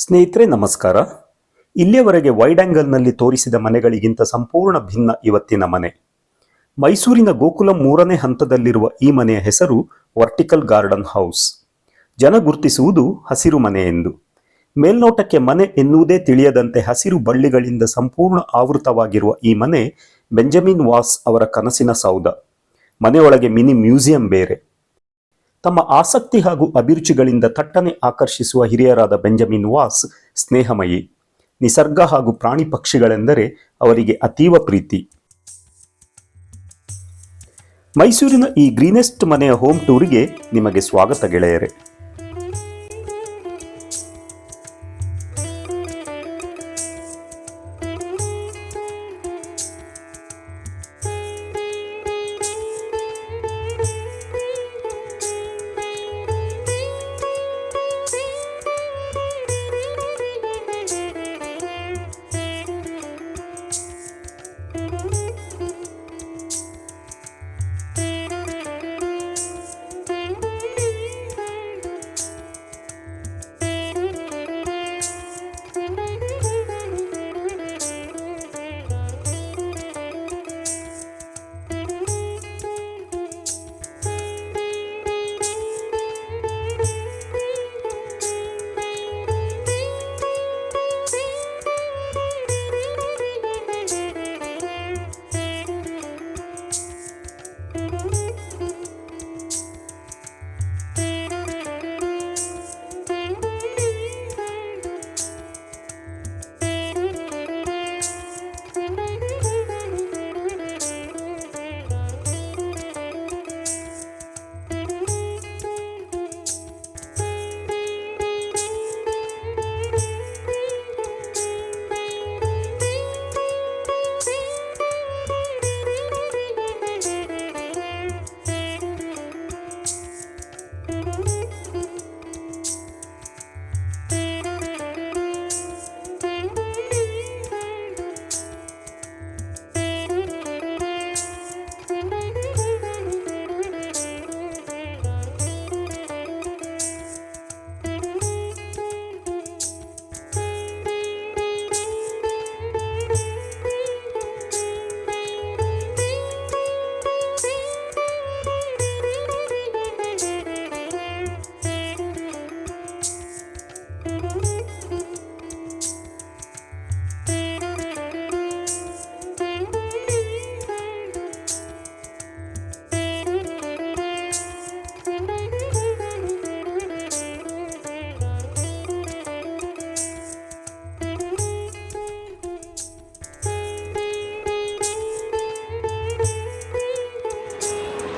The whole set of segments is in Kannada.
ಸ್ನೇಹಿತರೆ, ನಮಸ್ಕಾರ. ಇಲ್ಲಿಯವರೆಗೆ ವೈಡ್ ಆಂಗಲ್ನಲ್ಲಿ ತೋರಿಸಿದ ಮನೆಗಳಿಗಿಂತ ಸಂಪೂರ್ಣ ಭಿನ್ನ ಇವತ್ತಿನ ಮನೆ. ಮೈಸೂರಿನ ಗೋಕುಲ ಮೂರನೇ ಹಂತದಲ್ಲಿರುವ ಈ ಮನೆಯ ಹೆಸರು ವರ್ಟಿಕಲ್ ಗಾರ್ಡನ್ ಹೌಸ್. ಜನ ಗುರುತಿಸುವುದು ಹಸಿರು ಮನೆ ಎಂದು. ಮೇಲ್ನೋಟಕ್ಕೆ ಮನೆ ಎನ್ನುವುದೇ ತಿಳಿಯದಂತೆ ಹಸಿರು ಬಳ್ಳಿಗಳಿಂದ ಸಂಪೂರ್ಣ ಆವೃತವಾಗಿರುವ ಈ ಮನೆ ಬೆಂಜಮಿನ್ ವಾಸ್ ಅವರ ಕನಸಿನ ಸೌಧ. ಮನೆಯೊಳಗೆ ಮಿನಿ ಮ್ಯೂಸಿಯಂ ಬೇರೆ. ತಮ್ಮ ಆಸಕ್ತಿ ಹಾಗೂ ಅಭಿರುಚಿಗಳಿಂದ ತಟ್ಟನೆ ಆಕರ್ಷಿಸುವ ಹಿರಿಯರಾದ ಬೆಂಜಮಿನ್ ವಾಸ್ ಸ್ನೇಹಮಯಿ. ನಿಸರ್ಗ ಹಾಗೂ ಪ್ರಾಣಿ ಪಕ್ಷಿಗಳೆಂದರೆ ಅವರಿಗೆ ಅತೀವ ಪ್ರೀತಿ. ಮೈಸೂರಿನ ಈ ಗ್ರೀನೆಸ್ಟ್ ಮನೆಯ ಹೋಮ್ ಟೂರಿಗೆ ನಿಮಗೆ ಸ್ವಾಗತ ಗೆಳೆಯರೆ.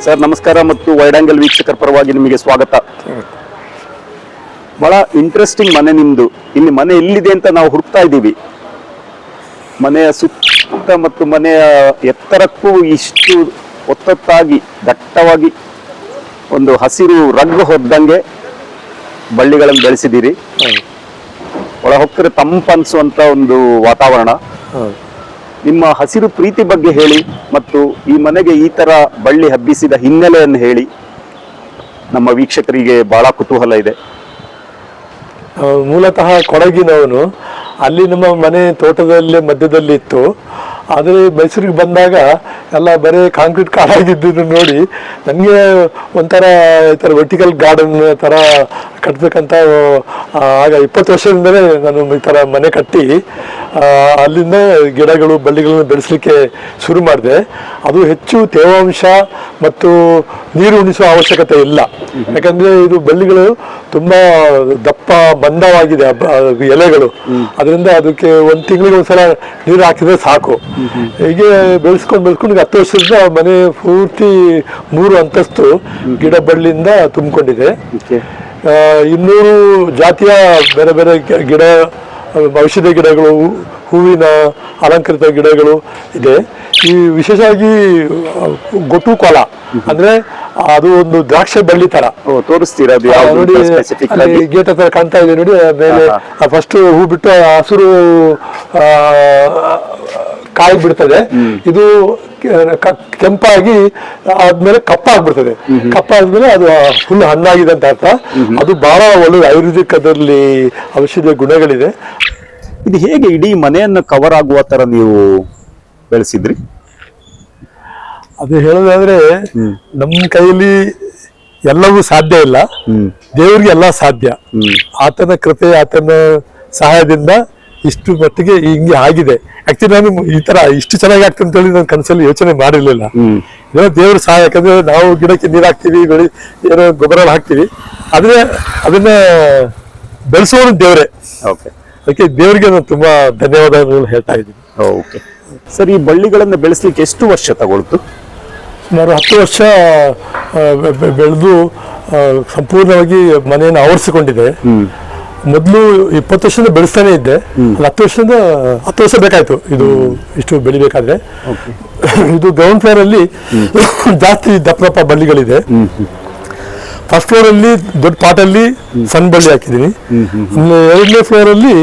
ಸರ್ ನಮಸ್ಕಾರ ಮತ್ತು ವೈಡ್ ಆಂಗಲ್ ವೀಕ್ಷಕರ ಪರವಾಗಿ ನಿಮಗೆ ಸ್ವಾಗತ. ಬಹಳ ಇಂಟ್ರೆಸ್ಟಿಂಗ್ ಮನೆ ನಿಮ್ದು. ಇಲ್ಲಿ ಮನೆ ಎಲ್ಲಿದೆ ಅಂತ ನಾವು ಹುಡುಕ್ತಾ ಇದ್ದೀವಿ. ಮನೆಯ ಸುತ್ತ ಮತ್ತು ಮನೆಯ ಎತ್ತರಕ್ಕೂ ಇಷ್ಟು ಒತ್ತೊತ್ತಾಗಿ ದಟ್ಟವಾಗಿ ಒಂದು ಹಸಿರು ರಗ್ಗು ಹೊದ್ದಂಗೆ ಬಳ್ಳಿಗಳನ್ನು ಬೆಳೆಸಿದ್ದೀರಿ. ಒಳ ಹೊಕ್ಕರೆ ತಂಪನ್ಸುವಂತ ಒಂದು ವಾತಾವರಣ. ನಿಮ್ಮ ಹಸಿರು ಪ್ರೀತಿ ಬಗ್ಗೆ ಹೇಳಿ ಮತ್ತು ಈ ಮನೆಗೆ ಈ ತರ ಬಳ್ಳಿ ಹಬ್ಬಿಸಿದ ಹಿನ್ನೆಲೆಯನ್ನು ಹೇಳಿ. ನಮ್ಮ ವೀಕ್ಷಕರಿಗೆ ಬಹಳ ಕುತೂಹಲ ಇದೆ. ಮೂಲತಃ ಕೊಡಗಿನವನು ಅಲ್ಲಿ ನಮ್ಮ ಮನೆ ತೋಟದಲ್ಲೇ ಮಧ್ಯದಲ್ಲಿ ಇತ್ತು ಆದರೆ ಮೈಸೂರಿಗೆ ಬಂದಾಗ ಎಲ್ಲ ಬರೀ ಕಾಂಕ್ರೀಟ್ ಕಾಡಾಗಿದ್ದು ನೋಡಿ. ನನಗೆ ಒಂಥರ ಈ ಥರ ವರ್ಟಿಕಲ್ ಗಾರ್ಡನ್ ಥರ ಕಟ್ಟಬೇಕಂತ ಆಗ ಇಪ್ಪತ್ತು ವರ್ಷದಿಂದಲೇ ನಾನು ಈ ಥರ ಮನೆ ಕಟ್ಟಿ ಅಲ್ಲಿಂದ ಗಿಡಗಳು, ಬಳ್ಳಿಗಳನ್ನು ಬೆಳೆಸಲಿಕ್ಕೆ ಶುರು ಮಾಡಿದೆ. ಅದು ಹೆಚ್ಚು ತೇವಾಂಶ ಮತ್ತು ನೀರು ಉಣಿಸುವ ಅವಶ್ಯಕತೆ ಇಲ್ಲ. ಯಾಕಂದ್ರೆ ಇದು ಬಳ್ಳಿಗಳು ತುಂಬ ದಪ್ಪ ಬಂದವಾಗಿದೆ ಎಲೆಗಳು. ಅದರಿಂದ ಅದಕ್ಕೆ ಒಂದು ತಿಂಗಳಿಗೆ ಒಂದ್ಸಲ ನೀರು ಹಾಕಿದ್ರೆ ಸಾಕು. ಹೀಗೆ ಬೆಳೆಸ್ಕೊಂಡು ಬೆಳೆಸ್ಕೊಂಡು ಹತ್ತು ವರ್ಷದಿಂದ ಮನೆ ಪೂರ್ತಿ ಮೂರು ಅಂತಸ್ತು ಗಿಡ ಬಳ್ಳಿಯಿಂದ ತುಂಬಿಕೊಂಡಿದೆ. ಇನ್ನೂರು ಜಾತಿಯ ಬೇರೆ ಬೇರೆ ಗಿಡ ಔಷಧಿ ಗಿಡಗಳು ಹೂವಿನ ಅಲಂಕೃತ ಗಿಡಗಳು ಇದೆ. ಈ ವಿಶೇಷವಾಗಿ ಗೊಟ್ಟು ಗೊಟು ಕೊಲ ಅಂದ್ರೆ ಅದು ಒಂದು ದ್ರಾಕ್ಷೆ ಬಳ್ಳಿ ತರ. ತೋರಿಸ್ತೀರಾ ನೋಡಿ ಗೇಟ್ ಹತ್ರ ಕಾಣ್ತಾ ಇದೆ ನೋಡಿ ಮೇಲೆ ಫಸ್ಟ್ ಹೂ ಬಿಟ್ಟು ಹಸಿರು ಕಾಯಿ ಬಿಡ್ತದೆ. ಇದು ಕೆಂಪಾಗಿ ಆದ್ಮೇಲೆ ಕಪ್ಪಾಗ್ಬಿಡ್ತದೆ. ಕಪ್ಪಾದ್ಮೇಲೆ ಅದು ಫುಲ್ ಹಣ್ಣಾಗಿದೆ ಅಂತ ಅರ್ಥ. ಅದು ಬಹಳ ಒಳ್ಳೆ ಆಯುರ್ವೇದಿಕ್ ಅದರಲ್ಲಿ ಔಷಧಿಯ ಗುಣಗಳಿದೆ. ಇದು ಹೇಗೆ ಇಡೀ ಮನೆಯನ್ನು ಕವರ್ ಆಗುವ ತರ ನೀವು ಬೆಳೆಸಿದ್ರಿ? ಅದು ಹೇಳೋದಾದ್ರೆ ನಮ್ಮ ಕೈಯಲ್ಲಿ ಎಲ್ಲವೂ ಸಾಧ್ಯ ಇಲ್ಲ. ದೇವ್ರಿಗೆ ಎಲ್ಲ ಸಾಧ್ಯ. ಆತನ ಕೃಪೆ ಆತನ ಸಹಾಯದಿಂದ ಇಷ್ಟು ಮಟ್ಟಿಗೆ ಹಿಂಗೆ ಆಗಿದೆ. ಆಕ್ಚುಲಿ ನಾನು ಈ ತರ ಇಷ್ಟು ಚೆನ್ನಾಗಿ ಆಗ್ತದೆ ಅಂತ ಹೇಳಿ ನಾನು ಕನಸಲ್ಲಿ ಯೋಚನೆ ಮಾಡಿರ್ಲಿಲ್ಲ. ಏನೋ ದೇವ್ರ ಸಹಾಯ ಯಾಕಂದ್ರೆ ನಾವು ಗಿಡಕ್ಕೆ ನೀರು ಹಾಕ್ತಿವಿ ಬೆಳಿ ಏನೋ ಗೊಬ್ಬರ ಹಾಕ್ತಿವಿ. ಆದ್ರೆ ಅದನ್ನ ಬೆಳೆಸೋನು ದೇವರೇ. ಓಕೆ ಅದಕ್ಕೆ ದೇವ್ರಿಗೆ ನಾನು ತುಂಬಾ ಧನ್ಯವಾದಗಳು ಹೇಳ್ತಾ ಇದ್ದೀನಿ. ಓಕೆ ಸರ್ ಈ ಬಳ್ಳಿಗಳನ್ನು ಬೆಳೆಸಲಿಕ್ಕೆ ಎಷ್ಟು ವರ್ಷ ತಗೊಳ್ತು? ಸುಮಾರು ಹತ್ತು ವರ್ಷ ಬೆಳೆದು ಸಂಪೂರ್ಣವಾಗಿ ಮನೆಯನ್ನು ಆವರಿಸಿಕೊಂಡಿದೆ. ಮೊದಲು ಇಪ್ಪತ್ತು ವರ್ಷದಿಂದ ಬೆಳೆಸ್ತಾನೆ ಇದ್ದೆ. ಅಲ್ಲಿ ಹತ್ತು ವರ್ಷದಿಂದ ಹತ್ತು ವರ್ಷ ಬೇಕಾಯ್ತು. ಇದು ಇಷ್ಟು ಬೆಳಿಬೇಕಾದ್ರೆ. ಇದು ಗ್ರೌಂಡ್ ಫ್ಲೋರ್ ಅಲ್ಲಿ ಜಾಸ್ತಿ ದಪ್ಪ ದಪ್ಪ ಬಳ್ಳಿಗಳಿದೆ. ಫಸ್ಟ್ ಫ್ಲೋರ್ ಅಲ್ಲಿ ದೊಡ್ಡ ಪಾಟಲ್ಲಿ ಸಣ್ಣ ಬಳ್ಳಿ ಹಾಕಿದೀನಿ ಎರಡನೇ ಫ್ಲೋರ್ ಅಲ್ಲಿ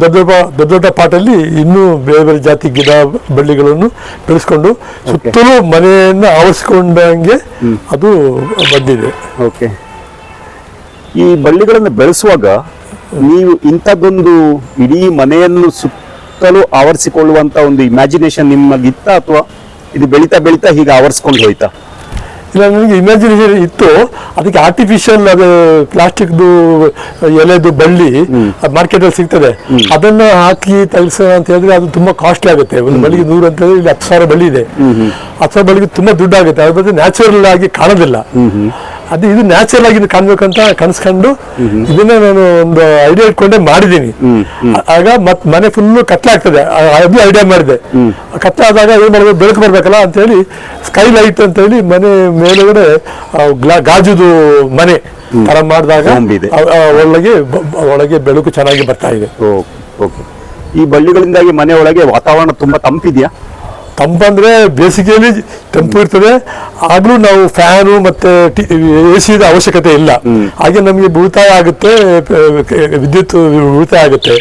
ದೊಡ್ಡ ದೊಡ್ಡ ದೊಡ್ಡ ದೊಡ್ಡ ಪಾಟಲ್ಲಿ ಇನ್ನೂ ಬೇರೆ ಬೇರೆ ಜಾತಿ ಗಿಡ ಬಳ್ಳಿಗಳನ್ನು ಬೆಳೆಸ್ಕೊಂಡು ಸುತ್ತಲೂ ಮನೆಯನ್ನ ಆವರಿಸಿಕೊಂಡಂಗೆ ಅದು ಬಂದಿದೆ. ಓಕೆ. ಈ ಬಳ್ಳಿಗಳನ್ನು ಬೆಳೆಸುವಾಗ ನೀವು ಇಂಥದ್ದೊಂದು ಇಡೀ ಮನೆಯನ್ನು ಸುತ್ತಲೂ ಆವರಿಸಿಕೊಳ್ಳುವಂತ ಒಂದು ಇಮ್ಯಾಜಿನೇಷನ್ ನಿಮ್ಮಗಿತ್ತ ಅಥವಾ ಇದು ಬೆಳೀತಾ ಬೆಳೀತಾ ಹೀಗೆ ಆವರಿಸ್ಕೊಂಡು ಹೋಯ್ತಾ? ಇಲ್ಲ ನನಗೆ ಇಮ್ಯಾಜಿನೇಷನ್ ಇತ್ತು. ಅದಕ್ಕೆ ಆರ್ಟಿಫಿಷಿಯಲ್ ಅದು ಪ್ಲಾಸ್ಟಿಕ್ದು ಎಲೆದು ಬಳ್ಳಿ ಮಾರ್ಕೆಟ್ ಅಲ್ಲಿ ಸಿಗ್ತದೆ. ಅದನ್ನ ಹಾಕಿ ತರಿಸೋಣ ಅಂತ ಹೇಳಿದ್ರೆ ಅದು ತುಂಬಾ ಕಾಸ್ಟ್ಲಿ ಆಗುತ್ತೆ. ಒಂದು ಬಳ್ಳಿಗೆ ನೂರು ಅಂತ ಹೇಳಿದ್ರೆ ಇಲ್ಲಿ ಹತ್ತು ಸಾವಿರ ಬಳ್ಳಿ ಇದೆ. ಹತ್ತು ಸಾವಿರ ಬಳ್ಳಿಗೆ ತುಂಬಾ ದುಡ್ಡು ಆಗುತ್ತೆ ಅದ್ರ ಬಗ್ಗೆ ನ್ಯಾಚುರಲ್ ಆಗಿ ಕಾಣೋದಿಲ್ಲ. ಅದು ಇದು ನ್ಯಾಚುರಲ್ ಆಗಿ ಇದು ಕಾಣ್ಬೇಕಂತ ಕನ್ಸ್ಕೊಂಡು ಇದನ್ನ ನಾನು ಒಂದು ಐಡಿಯಾ ಇಟ್ಕೊಂಡೆ ಮಾಡಿದೀನಿ ಆಗ ಮತ್ ಮನೆ ಫುಲ್ ಕತ್ಲೆ ಆಗ್ತದೆ ಆ- ಅದು ಐಡಿಯಾ ಮಾಡಿದೆ. ಕತ್ಲೆ ಆದಾಗ ಏನ್ ಮಾಡ್ಬೇಕು? ಬೆಳಕು ಬರ್ಬೇಕಲ್ಲ ಅಂತ ಹೇಳಿ ಸ್ಕೈ ಲೈಟ್ ಅಂತ ಹೇಳಿ ಮನೆ ಮೇಲುಗಡೆ ಗಾಜುದು ಮನೆ ತರ ಮಾಡಿದಾಗ. ಒಳಗೆ ಒಳಗೆ ಬೆಳಕು ಚೆನ್ನಾಗಿ ಬರ್ತಾ ಇದೆ. ಓಕೆ. ಈ ಬಳ್ಳಿಗಳಿಂದಾಗಿ ಮನೆ ಒಳಗೆ ವಾತಾವರಣ ತುಂಬಾ ತಂಪಿದೆಯಾ? ತಂಪಂದ್ರೆ ಬೇಸಿಗೆಯಲ್ಲಿ ತಂಪು ಇರ್ತದೆ. ಆಗ್ಲೂ ನಾವು ಫ್ಯಾನು ಮತ್ತೆ ಎ ಸಿದ ಅವಶ್ಯಕತೆ ಇಲ್ಲ. ಹಾಗೆ ನಮಗೆ ಉಳಿತಾಯ ಆಗುತ್ತೆ ವಿದ್ಯುತ್ ಉಳಿತಾಯ ಆಗುತ್ತೆ.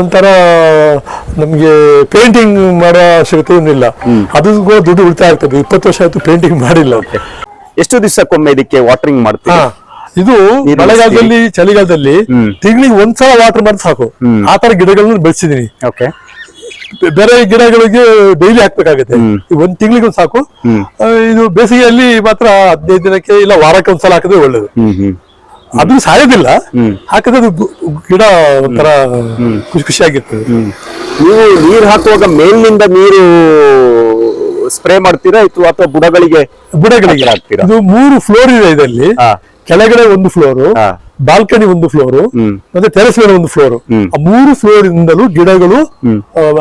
ನಂತರ ನಮಗೆ ಪೇಂಟಿಂಗ್ ಮಾಡೋ ಅವಶ್ಯಕತೆ ಏನಿಲ್ಲ ಅದು ಕೂಡ ದುಡ್ಡು ಉಳಿತಾಯ ಆಗ್ತದೆ. ಇಪ್ಪತ್ತು ವರ್ಷ ಆಯ್ತು ಪೇಂಟಿಂಗ್ ಮಾಡಿಲ್ಲ. ಎಷ್ಟು ದಿವಸಕ್ಕೊಮ್ಮೆ ಇದಕ್ಕೆ ವಾಟರಿಂಗ್ ಮಾಡ್ತೀವಿ ಇದು ಮಳೆಗಾಲದಲ್ಲಿ ಚಳಿಗಾಲದಲ್ಲಿ. ತಿಂಗಳಿಗೆ ಒಂದ್ಸಲ ವಾಟರ್ ಮಾಡಿದ್ರೆ ಸಾಕು. ಆ ತರ ಗಿಡಗಳನ್ನ ಬೆಳೆಸಿದೀನಿ. ಬೇರೆ ಗಿಡಗಳಿಗೆ ಡೈಲಿ ಹಾಕ್ಬೇಕಾಗುತ್ತೆ. ಒಂದ್ ತಿಂಗಳಿಗೆ ಸಾಕು. ಇದು ಬೇಸಿಗೆಯಲ್ಲಿ ಮಾತ್ರ ಹದಿನೈದು ದಿನಕ್ಕೆ ಇಲ್ಲ ವಾರಕ್ಕೆ ಒಂದ್ಸಲ ಹಾಕಿದ್ರೆ ಒಳ್ಳೇದು. ಅದು ಸಾಯೋದಿಲ್ಲ. ಹಾಕಿದ್ರೆ ಅದು ಗಿಡ ಒಂಥರ ಖುಷಿ ಖುಷಿಯಾಗಿರ್ತದೆ. ನೀವು ನೀರು ಹಾಕುವಾಗ ಮೇಲಿನಿಂದ ನೀರು ಸ್ಪ್ರೇ ಮಾಡ್ತೀರಾ ಅಥವಾ ಅಥವಾ ಬುಡಗಳಿಗೆ ಬುಡಗಳಿಗೆ. ಹಾಕ್ತೀರಾ? ಇದು ಮೂರು ಫ್ಲೋರ್ ಇದೆ ಇದರಲ್ಲಿ. ಕೆಳಗಡೆ ಒಂದು ಫ್ಲೋರು. ಬಾಲ್ಕನಿ ಒಂದು ಫ್ಲೋರ್. ಮತ್ತೆ ಟೆರೆಸ್ ಮೇಲೆ ಒಂದು ಫ್ಲೋರ್. ಆ ಮೂರು ಫ್ಲೋರ್ ಇಂದಲೂ ಗಿಡಗಳು.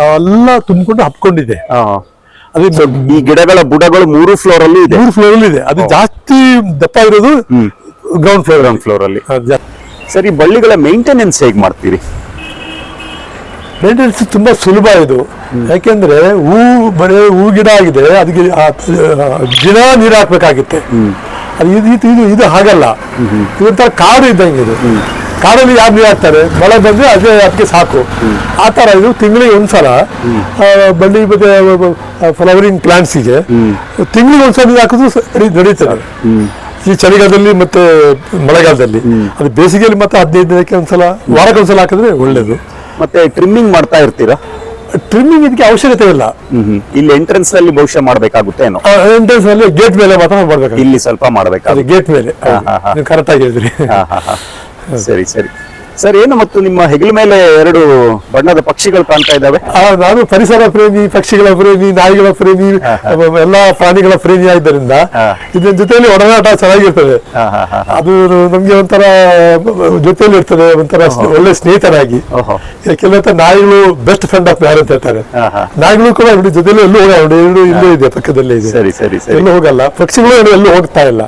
ಎಲ್ಲ ತುಂಬಿಕೊಂಡು ಹಬ್ಕೊಂಡಿದೆ ಅದು ಈ ಗಿಡಗಳ ಬುಡಗಳು ಮೂರು ಫ್ಲೋರ್ ಅಲ್ಲಿ ಇದೆ? ಮೂರು ಫ್ಲೋರ್ ಅಲ್ಲಿ ಇದೆ. ಅದು ಜಾಸ್ತಿ ದಪ್ಪ ಇರೋದು ಗ್ರೌಂಡ್ ಫ್ಲೋರ್ ಗ್ರೌಂಡ್ ಫ್ಲೋರ್ ಅಲ್ಲಿ. ಸರಿ ಬಳ್ಳಿಗಳ ಮೇಂಟೆನೆನ್ಸ್ ಹೇಗ್ ಮಾಡ್ತೀರಿ? ಮೇಂಟೆನೆನ್ಸ್ ತುಂಬಾ ಸುಲಭ ಇದು. ಯಾಕೆಂದ್ರೆ ಹೂ ಬರೀ ಹೂ ಗಿಡ ಆಗಿದೆ ಅದಕ್ಕೆ ದಿನ ನೀರು ಹಾಕ್ಬೇಕಾಗುತ್ತೆ. ಅದು ಇದು ಇದು ಇದು ಇದು ಹಾಗಲ್ಲ. ಇದೊಂಥರ ಕಾಡು ಇದ್ದಂಗೆ ಇದು. ಕಾಡಲ್ಲಿ ಯಾರು ನೀರು ಹಾಕ್ತಾರೆ ಮಳೆ ಬಂದ್ರೆ ಅದೇ ಅದಕ್ಕೆ ಸಾಕು. ಆ ತರ ಇದು ತಿಂಗಳಿಗೆ ಒಂದ್ಸಲ ಬಳ್ಳಿ ಮತ್ತೆ ಫ್ಲವರಿಂಗ್ ಪ್ಲಾಂಟ್ಸಿಗೆ ತಿಂಗಳಿಗೆ ಒಂದ್ಸಲ ನೀರು ಹಾಕಿದ್ರು ನಡೀತದೆ. ಈ ಚಳಿಗಾಲದಲ್ಲಿ ಮತ್ತೆ ಮಳೆಗಾಲದಲ್ಲಿ ಅದು ಬೇಸಿಗೆಯಲ್ಲಿ ಮತ್ತೆ ಹದಿನೈದು ದಿನಕ್ಕೆ ಒಂದ್ಸಲ ವಾರಕ್ಕೆ ಒಂದ್ಸಲ ಹಾಕಿದ್ರೆ ಒಳ್ಳೇದು. ಮತ್ತೆ ಟ್ರಿಮ್ಮಿಂಗ್ ಮಾಡ್ತಾ ಇರ್ತೀರಾ? ಟ್ರಿಮ್ಮಿಂಗ್ ಇದಕ್ಕೆ ಅವಶ್ಯಕತೆ ಇಲ್ಲ ಇಲ್ಲಿ ಎಂಟ್ರೆನ್ಸ್ನಲ್ಲಿ ಬಹುಶಃ ಮಾಡಬೇಕಾಗುತ್ತೆ ಏನೋ? ಎಂಟ್ರೆನ್ಸ್ ಅಲ್ಲಿ ಗೇಟ್ ಮೇಲೆ ಮಾತ್ರ ಮಾಡ್ಬೇಕು ಇಲ್ಲಿ ಸ್ವಲ್ಪ ಮಾಡ್ಬೇಕಾಗುತ್ತೆ. ಅದು ಗೇಟ್ ಮೇಲೆ. ಕರೆಕ್ಟ್ ಆಗಿ ಹೇಳಿದ್ರಿ. ಸರಿ ಸರಿ. ಸರ್ ಏನು ಮತ್ತು ನಿಮ್ಮ ಹೆಗಲ ಮೇಲೆ ಎರಡು ಬಣ್ಣದ ಪಕ್ಷಿಗಳು ಕಾಣ್ತಾ ಇದ್ದಾವೆ? ನಾನು ಪರಿಸರ ಪ್ರೇಮಿ ಪಕ್ಷಿಗಳ ಪ್ರೇಮಿ ನಾಯಿಗಳ ಪ್ರೇಮಿ ಎಲ್ಲಾ ಪ್ರಾಣಿಗಳ ಪ್ರೇಮಿ ಆಗಿದ್ದರಿಂದ. ಇದ್ರ ಜೊತೆಯಲ್ಲಿ ಒಡನಾಟ ಚೆನ್ನಾಗಿರ್ತದೆ. ಅದು ನಮ್ಗೆ ಒಂಥರ ಜೊತೆಯಲ್ಲಿ ಇರ್ತದೆ ಒಂಥರ ಒಳ್ಳೆ ಸ್ನೇಹಿತರಾಗಿ. ಕೆಲವೊಂದು ನಾಯಿಗಳು ಬೆಸ್ಟ್ ಫ್ರೆಂಡ್ ಆಫ್ ಯಾರು ಅಂತ ಹೇಳ್ತಾರೆ. ನಾಯಿಗಳು ಕೂಡ ಇವ್ರ ಜೊತೆಯಲ್ಲಿ ಎಲ್ಲೂ ಹೋಗಲ್ಲ ಇಲ್ಲೂ ಇದೆ ಪಕ್ಕದಲ್ಲೇ ಇದೆ. ಸರಿ ಸರಿ ಸರಿ. ಎಲ್ಲೂ ಹೋಗಲ್ಲ. ಪಕ್ಷಿಗಳು ಎಲ್ಲೂ ಹೋಗ್ತಾ ಇಲ್ಲ.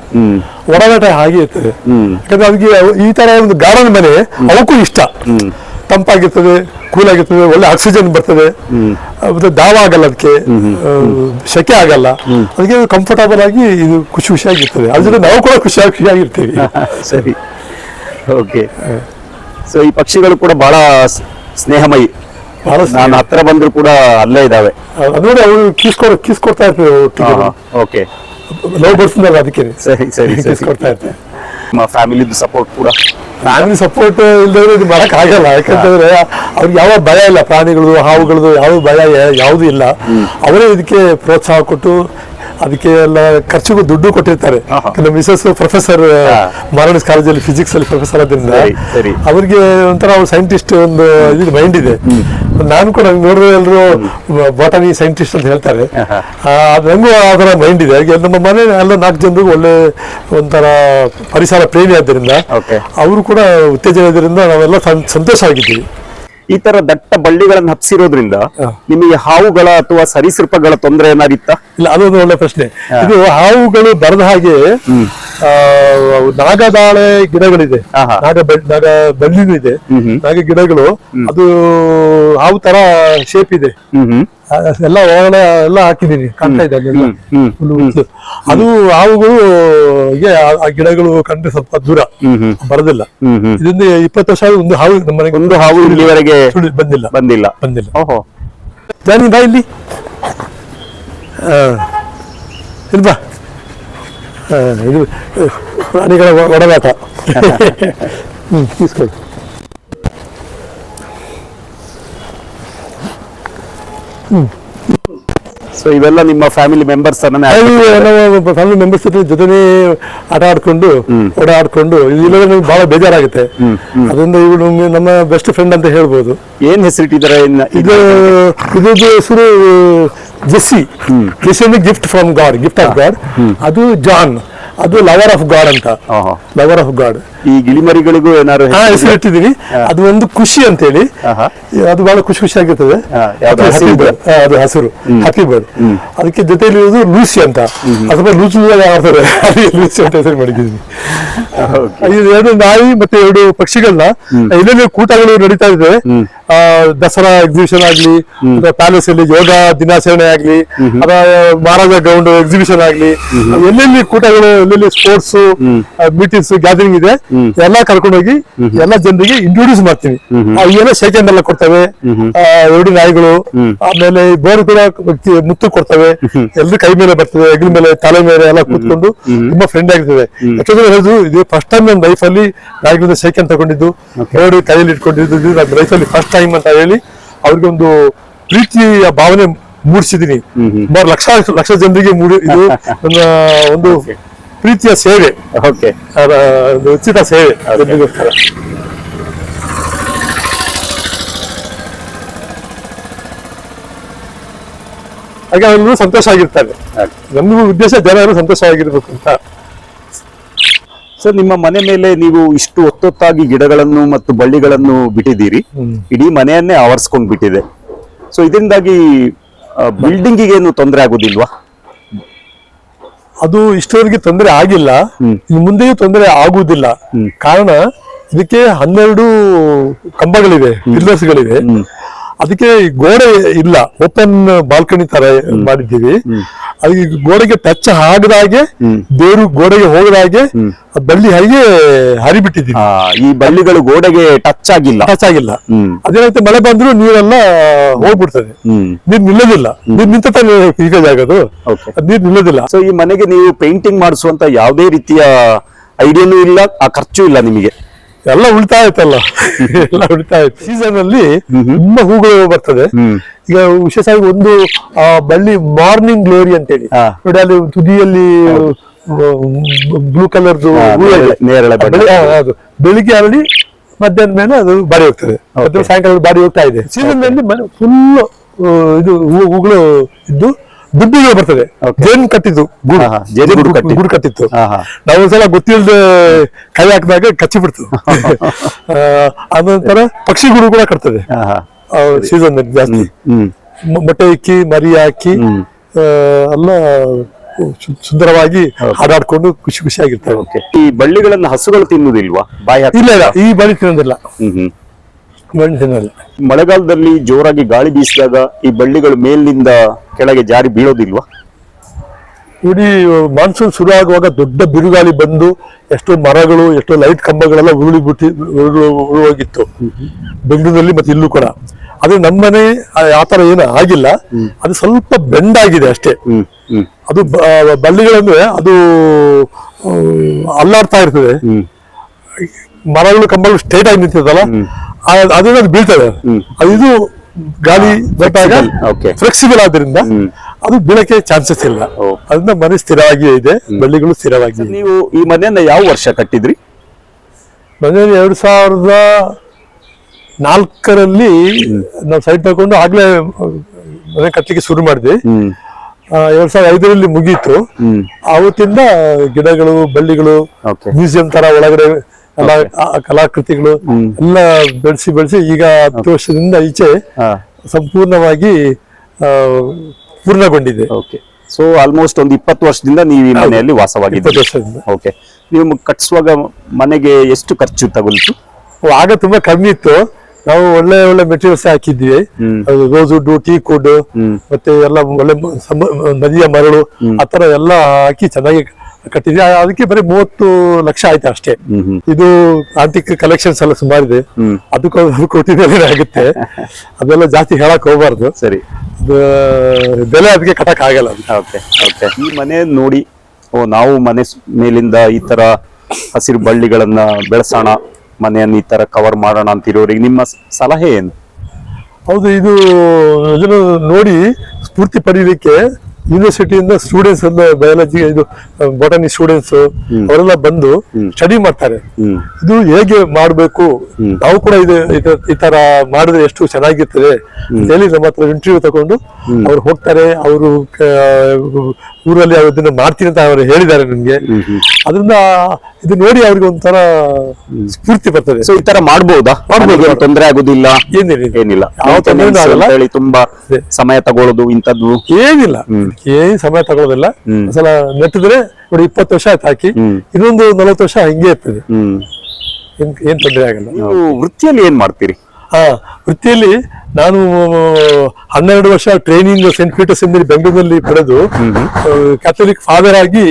ಒಡನಾಟ ಹಾಗೆ ಇರ್ತದೆ. ಯಾಕಂದ್ರೆ ಅದಕ್ಕೆ ಈ ತರ ಒಂದು ಗಾರ್ಡನ್ ಮನೆ ಅವಕ್ಕೂ ಇಷ್ಟ. ತಂಪಾಗಿರ್ತದೆ ಕೂಲ್ ಆಗಿರ್ತದೆ ಒಳ್ಳೆ ಆಕ್ಸಿಜನ್ ಬರ್ತದೆ. ಮತ್ತೆ ದಾವ ಆಗಲ್ಲ ಅದಕ್ಕೆ. ಶೆಕೆ ಸೆಕೆ ಆಗಲ್ಲ. ಅದಕ್ಕೆ ಕಂಫರ್ಟಬಲ್ ಆಗಿ ಇದು ಖುಷಿ ಖುಷಿಯಾಗಿರ್ತದೆ. ಅದ್ರ ಜೊತೆ ನಾವು ಕೂಡ ಖುಷಿಯಾಗಿ ಖುಷಿಯಾಗಿರ್ತೀವಿ. ಸರಿ. ಓಕೆ ಸೊ ಈ ಪಕ್ಷಿಗಳು ಕೂಡ ಬಹಳ ಸ್ನೇಹಮಯಿ. ನಾನು ಹತ್ರ ಬಂದ್ರು ಕೂಡ ಅಲ್ಲೇ ಇದಾವೆ ಅದು ನೋಡಿ ಅವರು ಕಿಸ್ ಕೊಡ್ ಕಿಸ್ ಕೊಡ್ತಾ ಇರ್ತಾರೆ ಒಟ್ಟಿಗೆ. ಓಕೆ ಲವ್ ಬರ್ಸ್ನಲ್ಲ ಅದಕ್ಕೆ ಸರಿ ಸರಿ ಕೊಡ್ತಾ ಇರ್ತಾರೆ ನಿಮ್ಮ ಫ್ಯಾಮಿಲಿದು ಸಪೋರ್ಟ್ ಕೂಡ. ಫ್ಯಾಮಿಲಿ ಸಪೋರ್ಟ್ ಇಲ್ದಿದ್ರೆ ಇದು ಮಾಡಕ್ ಆಗಲ್ಲ. ಯಾಕಂತಂದ್ರೆ ಅವ್ರಿಗೆ ಯಾವ ಭಯ ಇಲ್ಲ. ಪ್ರಾಣಿಗಳು ಹಾವುಗಳದು ಯಾವ ಭಯ ಯಾವುದು ಇಲ್ಲ. ಅವರೇ ಇದಕ್ಕೆ ಪ್ರೋತ್ಸಾಹ ಕೊಟ್ಟು ಅದಕ್ಕೆ ಎಲ್ಲ ಖರ್ಚಿಗೂ ದುಡ್ಡು ಕೊಟ್ಟಿರ್ತಾರೆ. ನಮ್ಮ ಮಿಸಸ್ ಪ್ರೊಫೆಸರ್ ಮಾರಾಣಿಸ್ ಕಾಲೇಜಲ್ಲಿ ಫಿಸಿಕ್ಸ್ ಅಲ್ಲಿ ಪ್ರೊಫೆಸರ್ ಆದ್ರಿಂದ. ಅವ್ರಿಗೆ ಒಂಥರ ಸೈಂಟಿಸ್ಟ್ ಒಂದು ಇದು ಮೈಂಡ್ ಇದೆ. ನಾನು ಕೂಡ ನೋಡಿದ್ರೆ ಎಲ್ಲರೂ ಬಾಟನಿ ಸೈಂಟಿಸ್ಟ್ ಅಂತ ಹೇಳ್ತಾರೆ. ಆಹಾ. ಆ, ಅದು ನಂಗೂ ಆ ಮೈಂಡ್ ಇದೆ. ಹಾಗೆ ನಮ್ಮ ಮನೆ ಎಲ್ಲ ನಾಲ್ಕು ಜನರಿಗೂ ಒಳ್ಳೆ ಒಂಥರ ಪರಿಸರ ಪ್ರೇಮಿ ಆದ್ದರಿಂದ. ಅವರು ಕೂಡ ಉತ್ತೇಜನ ಇದರಿಂದ ನಾವೆಲ್ಲ ಸಂತೋಷ ಸಂತೋಷವಾಗಿದ್ದೀವಿ. ಈ ತರ ದಟ್ಟ ಬಳ್ಳಿಗಳನ್ನ ಹಬ್ಸಿರೋದ್ರಿಂದ. ನಿಮಗೆ ಹಾವುಗಳ ಅಥವಾ ಸರೀಸೃಪಗಳ ತೊಂದರೆ ಏನಾರಿತ್ತ? ಇಲ್ಲ ಅದೊಂದು ಒಳ್ಳೆ ಪ್ರಶ್ನೆ. ಇದು ಹಾವುಗಳು ಬರದ ಹಾಗೆ ನಾಗದಾಳೆ ಗಿಡಗಳಿದೆ. ನಾಗ ನಾಗ ಬಳ್ಳಿನೂ ಇದೆ. ನಾಗ ಗಿಡಗಳು ಅದು ಹಾವು ತರ ಶೇಪ್ ಇದೆ. ಎಲ್ಲ ಒಳಗಡೆ ಎಲ್ಲ ಹಾಕಿದೀನಿ ಕಾಣ್ತಾ ಇದೆ ಅಲ್ಲೆಲ್ಲ. ಅದು ಹಾವುಗಳು ಹೀಗೆ ಆ- ಆ ಗಿಡಗಳು ಕಂಡ್ರೆ ಸ್ವಲ್ಪ ದೂರ. ಬರದಿಲ್ಲ. ಇದರಿಂದ ಇಪ್ಪತ್ತು ವರ್ಷ ಆಗಿ ಒಂದು ಹಾವು ನಮ್ಮ ಮನೆಗೆ ಒಂದು ಹಾವು ಇಲ್ಲಿವರೆಗೆ ಸುಳಿ ಬಂದಿಲ್ಲ. ಬಂದಿಲ್ಲ. ಬಂದಿಲ್ಲ. ಓಹೋ. ಜಾನಿ ಬಾ ಇಲ್ಲಿ. ಆ, ಇಲ್ಲಿ ಬಾ. ಆ, ಇದು ಪ್ರಾಣಿಗಳ ಒಡಗಾಟ ಒಡನಾಟ. ಹ್ಮ್ ತೀಸ್ಕೊಳ್ಳಿ ಸೊ ಇವೆಲ್ಲ ನಿಮ್ಮ ಫ್ಯಾಮಿಲಿ ಮೆಂಬರ್ಸ್ ನಮ್ಮ ಫ್ಯಾಮಿಲಿ ಮೆಂಬರ್ಸ್ ಜೊತೆ ಜೊತೆನೇ ಆಟ ಆಡ್ಕೊಂಡು ಓಡಾಡ್ಕೊಂಡು ಇಲ್ಲೆಲ್ಲ ನಮ್ಗೆ ಬಹಳ ಬೇಜಾರಾಗುತ್ತೆ. ಅದರಿಂದ ಇವಳು ನಮ್ಮ ಬೆಸ್ಟ್ ಫ್ರೆಂಡ್ ಅಂತ ಹೇಳ್ಬೋದು. ಏನ್ ಹೆಸರಿಟ್ಟಿದ್ದಾರೆ ಇದು ಇದ್ರದ್ದು ಹೆಸರು ಜೆಸ್ಸಿ. ಜೆಸ್ಸಿ ಅಂದ್ರೆ gift from God gift of God ಅದು ಜಾನ್. ಅದು ಲವರ್ ಆಫ್ ಗಾಡ್ ಅಂತ. ಲವರ್ ಆಫ್ ಗಾಡ್ ಈ ಗಿಳಿಮರಿಗಳಿಗೂ ಏನಾದ್ರು ಹೆಸರು ಇಟ್ಟಿದೀವಿ ಅದು ಒಂದು ಖುಷಿ ಅಂತ ಹೇಳಿ ಅದು ಬಹಳ ಖುಷಿ ಖುಷಿ ಆಗಿರ್ತದೆ ಅದು ಹಸಿರು. ಹ್ಯಾಪಿ ಬರ್ಡ್ ಅದಕ್ಕೆ ಜೊತೆಯಲ್ಲಿ ಇರೋದು ಲೂಸಿ ಅಂತ. ಅಥವಾ ಲೂಸಿ ಆಡ್ತಾರೆ ಲೂಸಿ ಅಂತ ಹೆಸರು. ಇದು ಎರಡು ನಾಯಿ ಮತ್ತೆ ಎರಡು ಪಕ್ಷಿಗಳನ್ನ ಎಲ್ಲೆಲ್ಲಿ ಕೂಟಗಳು ನಡೀತಾ ಇದೆ. ಆ, ದಸರಾ ಎಕ್ಸಿಬಿಷನ್ ಆಗ್ಲಿ ಪ್ಯಾಲೇಸ್ ಅಲ್ಲಿ ಯೋಗ ದಿನಾಚರಣೆ ಆಗ್ಲಿ ಅಥವಾ ಮಹಾರಾಜ ಗ್ರೌಂಡ್ ಎಕ್ಸಿಬಿಷನ್ ಆಗ್ಲಿ ಎಲ್ಲೆಲ್ಲಿ ಕೂಟಗಳು ಎಲ್ಲೆಲ್ಲಿ ಸ್ಪೋರ್ಟ್ಸ್ ಮೀಟಿಂಗ್ಸ್ ಗ್ಯಾದರಿಂಗ್ ಇದೆ ಎಲ್ಲ ಕರ್ಕೊಂಡೋಗಿ ಎಲ್ಲಾ ಜನರಿಗೆ ಇಂಟ್ರೊಡ್ಯೂಸ್ ಮಾಡ್ತೀನಿ ಏನೋ ಸೆಕೆಂಡ್ ಎಲ್ಲ ಕೊಡ್ತವೆ ಎರಡು ನಾಯಿಗಳು ಆಮೇಲೆ ಬೋರ್ ಕೂಡ ಮುತ್ತು ಕೊಡ್ತವೆ. ಎಲ್ರು ಕೈ ಮೇಲೆ ಬರ್ತದೆ ಹೆಗಲ ಮೇಲೆ ತಲೆ ಮೇಲೆ ಎಲ್ಲ ಕೂತ್ಕೊಂಡು ತುಂಬಾ ಫ್ರೆಂಡ್ ಆಗಿರ್ತದೆ. ಯಾಕಂದ್ರೆ ಹೇಳುದು ಇದು ಫಸ್ಟ್ ಟೈಮ್ ನನ್ನ ಲೈಫ್ ಅಲ್ಲಿ ನಾಯಿಗಳಿಂದ ಸೆಕೆಂಡ್ ತಗೊಂಡಿದ್ದು. ಎರಡು ಕೈಯಲ್ಲಿ ಇಟ್ಕೊಂಡಿದ್ದು. ನನ್ನ ಲೈಫ್ ಅಲ್ಲಿ ಫಸ್ಟ್ ಟೈಮ್ ಅಂತ ಹೇಳಿ ಅವ್ರಿಗೆ ಒಂದು ಪ್ರೀತಿಯ ಭಾವನೆ ಮೂಡಿಸಿದೀನಿ ಸುಮಾರು ಲಕ್ಷ ಲಕ್ಷ ಜನರಿಗೆ ಮೂಡಿ ಇದು ನನ್ನ ಒಂದು ಪ್ರೀತಿಯ ಸೇವೆ. ಓಕೆ ಉಚಿತ ಸೇವೆ. ಅದಕ್ಕೋಸ್ಕರ ಹಾಗೆ ಅವರೆಲ್ಲರೂ ಸಂತೋಷ ಆಗಿರ್ತಾರೆ ನಮಗೂ ಉದ್ದೇಶ ಜನರು ಸಂತೋಷ ಆಗಿರ್ಬೇಕು ಅಂತ. ಸರ್ ನಿಮ್ಮ ಮನೆ ಮೇಲೆ ನೀವು ಇಷ್ಟು ಒತ್ತೊತ್ತಾಗಿ ಗಿಡಗಳನ್ನು ಮತ್ತು ಬಳ್ಳಿಗಳನ್ನು ಬಿಟ್ಟಿದ್ದೀರಿ. ಇಡೀ ಮನೆಯನ್ನೇ ಆವರಿಸ್ಕೊಂಡು ಬಿಟ್ಟಿದೆ ಸೊ ಇದರಿಂದಾಗಿ ಬಿಲ್ಡಿಂಗಿಗೆ ಏನು ತೊಂದರೆ ಆಗುದಿಲ್ವಾ? ಅದು ಇಷ್ಟವರೆಗೆ ತೊಂದರೆ ಆಗಿಲ್ಲ. ಇನ್ನು ಮುಂದೆಯೂ ತೊಂದರೆ ಆಗುವುದಿಲ್ಲ. ಕಾರಣ ಇದಕ್ಕೆ ಹನ್ನೆರಡು ಕಂಬಗಳಿವೆ ಗಳಿವೆ ಅದಕ್ಕೆ ಗೋಡೆ ಇಲ್ಲ ಓಪನ್ ಬಾಲ್ಕನಿ ತರ ಮಾಡಿದ್ದೀವಿ. ಅದಕ್ಕೆ ಗೋಡೆಗೆ ಟಚ್ ಹಾಗೆ ಬೇರು ಗೋಡೆಗೆ ಹೋಗದಾಗೆ ಬಳ್ಳಿ ಹಾಗೆ ಹರಿಬಿಟ್ಟಿದ್ದೀವಿ. ಈ ಬಳ್ಳಿಗಳು ಗೋಡೆಗೆ ಟಚ್ ಆಗಿಲ್ಲ. ಟಚ್ ಆಗಿಲ್ಲ. ಅದೇನಾಯ್ತು ಮಳೆ ಬಂದ್ರು ನೀರೆಲ್ಲ ಹೋಗ್ಬಿಡ್ತದೆ. ನೀರ್ ನಿಲ್ಲೋದಿಲ್ಲ. ನೀರ್ ನಿಂತ ಅದು ಲೀಕೇಜ್ ಆಗೋದು. ನೀರ್ ನಿಲ್ಲೋದಿಲ್ಲ. ಸೊ ಈ ಮನೆಗೆ ನೀವು ಪೇಂಟಿಂಗ್ ಮಾಡಿಸುವಂತ ಯಾವುದೇ ರೀತಿಯ ಐಡಿಯಾನೂ ಇಲ್ಲ ಆ ಖರ್ಚು ಇಲ್ಲ ನಿಮಗೆ? ಎಲ್ಲ ಉಳಿತಾಯ ಆಯ್ತಲ್ಲ ಎಲ್ಲ ಉಳಿತಾಯ ಆಯ್ತು ಸೀಸನ್ ಅಲ್ಲಿ ತುಂಬಾ ಹೂಗಳು ಬರ್ತದೆ. ಈಗ ವಿಶೇಷವಾಗಿ ಒಂದು ಆ, ಬಳ್ಳಿ ಮಾರ್ನಿಂಗ್ ಗ್ಲೋರಿ ಅಂತ ಹೇಳಿ ನೋಡಿ ಅಲ್ಲಿ ತುದಿಯಲ್ಲಿ ಬ್ಲೂ ಕಲರ್ದು ಅದು ಬೆಳಿಗ್ಗೆ ಅಲ್ಲಿ ಮಧ್ಯಾಹ್ನ ಮೇಲೆ ಅದು ಬಾಡಿ ಹೋಗ್ತದೆ. ಮತ್ತೆ ಸಾಯಂಕಾಲ ಬಾಡಿ ಹೋಗ್ತಾ ಇದೆ. ಸೀಸನ್ ಅಲ್ಲಿ ಫುಲ್ ಇದು ಹೂಗಳು ಇದ್ದು ದುಡ್ಡಿಗೆ ಬರ್ತದೆ. ಜೇನು ಕಟ್ಟಿದ್ದು ಗೂಡು. ಕಟ್ಟಿತ್ತು. ನಾವು ಒಂದ್ಸಲ ಗೊತ್ತಿಲ್ಲದೆ ಕೈ ಹಾಕಿದಾಗ ಕಚ್ಚಿ ಬಿಡ್ತು. ಅದೊಂಥರ ಪಕ್ಷಿ ಗೂಡು ಕೂಡ ಕಟ್ತದೆ. ಸೀಸನ್ ಜಾಸ್ತಿ. ಮೊಟ್ಟೆ ಇಕ್ಕಿ ಮರಿ ಹಾಕಿ ಆ, ಎಲ್ಲ ಸುಂದರವಾಗಿ ಹಾಡಾಡ್ಕೊಂಡು ಖುಷಿ ಖುಷಿಯಾಗಿರ್ತವೆ ಈ ಬಳ್ಳಿಗಳನ್ನ ಹಸುಗಳು ತಿನ್ನುವುದಿಲ್ವಾ ಬಾಯಿ ಇಲ್ಲ ಇಲ್ಲ. ಈ ಬಳಿ ತಿನ್ನೋದಿಲ್ಲ. ಬಳ್ಳಿ ತಿನ್ನೋದಿಲ್ಲ. ಮಳೆಗಾಲದಲ್ಲಿ ಜೋರಾಗಿ ಗಾಳಿ ಬೀಸಿದಾಗ ಈ ಬಳ್ಳಿಗಳು ಮೇಲಿನಿಂದ ಕೆಳಗೆ ಜಾರಿ ಬೀಳೋದಿಲ್ವಾ? ಇಡೀ ಮಾನ್ಸೂನ್ ಶುರು ಆಗುವಾಗ ದೊಡ್ಡ ಬಿರುಗಾಳಿ ಬಂದು ಎಷ್ಟೋ ಮರಗಳು ಎಷ್ಟೋ ಲೈಟ್ ಕಂಬಗಳೆಲ್ಲ ಉರುಳಿ ಬಿಟ್ಟು ಉರುಳೋಗಿತ್ತು ಬೆಂಗಳೂರಲ್ಲಿ ಮತ್ತೆ ಇಲ್ಲೂ ಕೂಡ. ಅದೇ ನಮ್ಮನೆ ಆ- ಆ ತರ ಏನು ಆಗಿಲ್ಲ. ಅದು ಸ್ವಲ್ಪ ಬೆಂಡ್ ಆಗಿದೆ ಅಷ್ಟೇ. ಅದು ಬಳ್ಳಿಗಳಂದ್ರೆ ಅದು ಅಲ್ಲಾಡ್ತಾ ಇರ್ತದೆ. ಮರಗಳು ಕಂಬಗಳು ಸ್ಟ್ರೇಟ್ ಆಗಿ ನಿಂತಿರ್ತಲ್ಲ ಅದನ್ನ ಅದು ಬೀಳ್ತದೆ. ಅದು ಇದು ಗಾಳಿ ಬಂದಾಗ ಫ್ಲೆಕ್ಸಿಬಲ್ ಆದ್ರಿಂದ ಅದು ಬೀಳಕ್ಕೆ ಚಾನ್ಸಸ್ ಇಲ್ಲ. ಅದರಿಂದ ಮನೆ ಸ್ಥಿರವಾಗಿಯೇ ಇದೆ. ಬಳ್ಳಿಗಳು ಸ್ಥಿರವಾಗಿ ನೀವು ಈ ಮನೆಯನ್ನ ಯಾವ ವರ್ಷ ಕಟ್ಟಿದ್ರಿ? ಮನೆಯಲ್ಲಿ ಎರಡ್ ಸಾವಿರದ ನಾಲ್ಕರಲ್ಲಿ ನಾವು ಸೈಟ್ ತಗೊಂಡು ಆಗ್ಲೇ ಮನೆ ಕಟ್ಟಲಿಕ್ಕೆ ಶುರು ಮಾಡಿದ್ವಿ. ಎರಡ್ ಸಾವಿರದ ಐದರಲ್ಲಿ ಮುಗೀತು. ಅವತ್ತಿಂದ ಆವತ್ತಿಂದ ಗಿಡಗಳು ಬಳ್ಳಿಗಳು ಮ್ಯೂಸಿಯಂ ತರ ಒಳಗಡೆ ಕಲಾಕೃತಿಗಳು ಎಲ್ಲ ಬೆಳೆಸಿ ಬೆಳೆಸಿ ಈಗ ಹತ್ತು ವರ್ಷದಿಂದ ಈಚೆ ಸಂಪೂರ್ಣವಾಗಿ ಪೂರ್ಣಗೊಂಡಿದೆ. ಓಕೆ ಸೊ ಆಲ್ಮೋಸ್ಟ್ ಒಂದು ಇಪ್ಪತ್ತು ವರ್ಷದಿಂದ ನೀವು ಈ ಮನೆಯಲ್ಲಿ ವಾಸವಾಗಿದ್ದೀರಿ. ಓಕೆ ನೀವು ಕಟ್ಸುವಾಗ ಮನೆಗೆ ಎಷ್ಟು ಖರ್ಚು ತಗೊಳ್ತು? ಆಗ ತುಂಬಾ ಕಮ್ಮಿ ಇತ್ತು. ನಾವು ಒಳ್ಳೆ ಒಳ್ಳೆ ಮೆಟೀರಿಯಲ್ಸ್ ಹಾಕಿದ್ವಿ. ರೋಸ್ ವುಡ್ ಟೀ ವುಡ್ ಮತ್ತೆ ಎಲ್ಲ ಒಳ್ಳೆ ನದಿಯ ಮರಳು ಆತರ ತರ ಎಲ್ಲ ಹಾಕಿ ಚೆನ್ನಾಗಿ ಕಟ್ಟಿದ್ವಿ ಅದಕ್ಕೆ ಬರೀ ಮೂವತ್ತು ಲಕ್ಷ ಆಯ್ತು ಅಷ್ಟೇ. ಇದು ಆಂಟಿಕ್ ಕಲೆಕ್ಷನ್ಸ್ ಎಲ್ಲ ಸುಮಾರಿದೆ. ಅದಕ್ಕೂ ಅದು ಕೊಟ್ಟಿದ್ದೇನೆ ಆಗುತ್ತೆ. ಅದೆಲ್ಲ ಜಾಸ್ತಿ ಹೇಳಕ್ ಹೋಗ್ಬಾರ್ದು. ಸರಿ. ಅದು ಬೆಲೆ ಅದಕ್ಕೆ ಕಟ್ಟಕ್ ಆಗಲ್ಲ ಅಂತ. Okay okay. ಈ ಮನೆ ನೋಡಿ ಓ ನಾವು ಮನೆ ಮೇಲಿಂದ ಈ ತರ ಹಸಿರು ಬಳ್ಳಿಗಳನ್ನ ಬೆಳೆಸೋಣ ಮನೆಯನ್ನು ಈ ತರ ಕವರ್ ಮಾಡೋಣ ಅಂತಿರೋರಿಗೆ ನಿಮ್ಮ ಸಲಹೆ ಏನು? ಹೌದು ಇದು ಇದನ್ನು ನೋಡಿ ಸ್ಫೂರ್ತಿ ಪಡೀಲಿಕ್ಕೆ ಯೂನಿವರ್ಸಿಟಿಯಿಂದ ಸ್ಟೂಡೆಂಟ್ಸ್ ಬಯಾಲಜಿ ಇದು ಬಾಟನಿ ಸ್ಟೂಡೆಂಟ್ಸ್ ಅವರೆಲ್ಲ ಬಂದು ಸ್ಟಡಿ ಮಾಡ್ತಾರೆ. ಇದು ಹೇಗೆ ಮಾಡಬೇಕು? ನಾವು ಕೂಡ ಇದು ಈ ತರ ಮಾಡಿದ್ರೆ ಎಷ್ಟು ಚೆನ್ನಾಗಿರ್ತದೆ ಹೇಳಿ ನಮ್ಮ ಹತ್ರ ಇಂಟರ್ವ್ಯೂ ತಗೊಂಡು ಅವ್ರು ಹೋಗ್ತಾರೆ. ಅವರು ಊರಲ್ಲಿ ಅವ್ರು ಇದನ್ನ ಮಾಡ್ತೀನಿ ಅಂತ ಅವರು ಹೇಳಿದ್ದಾರೆ ನಿಮ್ಗೆ. ಅದರಿಂದ ಇದು ನೋಡಿ ಅವ್ರಿಗೆ ಒಂಥರ ಸ್ಫೂರ್ತಿ ಬರ್ತದೆ. ಸೊ ಈ ತರ ಮಾಡ್ಬೋದಾ? ಮಾಡ್ಬೋದು. ತೊಂದರೆ ಆಗುದಿಲ್ಲ. ಏನಿಲ್ಲ. ಏನಿಲ್ಲ. ಯಾವ ತೊಂದರೆ ಆಗಲ್ಲ. ಹೇಳಿ ತುಂಬಾ ಸಮಯ ತಗೊಳ್ಳೋದು ಇಂಥದ್ದು. ಏನಿಲ್ಲ. ಏನ್ ಸಮಯ ತಗೊಳೋದಿಲ್ಲ. ಸಲ ನೆಟ್ಟಿದ್ರೆ ನೋಡಿ ಇಪ್ಪತ್ತು ವರ್ಷ ಆಯ್ತು ಹಾಕಿ. ಇನ್ನೊಂದು ನಲವತ್ತು ವರ್ಷ ಹಿಂಗೆ ಇರ್ತದೆ. ಏನ್ ತೊಂದರೆ ಆಗಲ್ಲ. ವೃತ್ತಿಯಲ್ಲಿ ಏನ್ ಮಾಡ್ತೀರಿ? ಹಾ ವೃತ್ತಿಯಲ್ಲಿ ನಾನು ಹನ್ನೆರಡು ವರ್ಷ ಟ್ರೈನಿಂಗ್ ಸೆಂಟ್ ಪೀಟರ್ಸ್ ಎಂಬಲ್ಲಿ ಬೆಂಗಳೂರಿನಲ್ಲಿ ಪಡೆದು ಕ್ಯಾಥೋಲಿಕ್ ಫಾದರ್ ಆಗಿ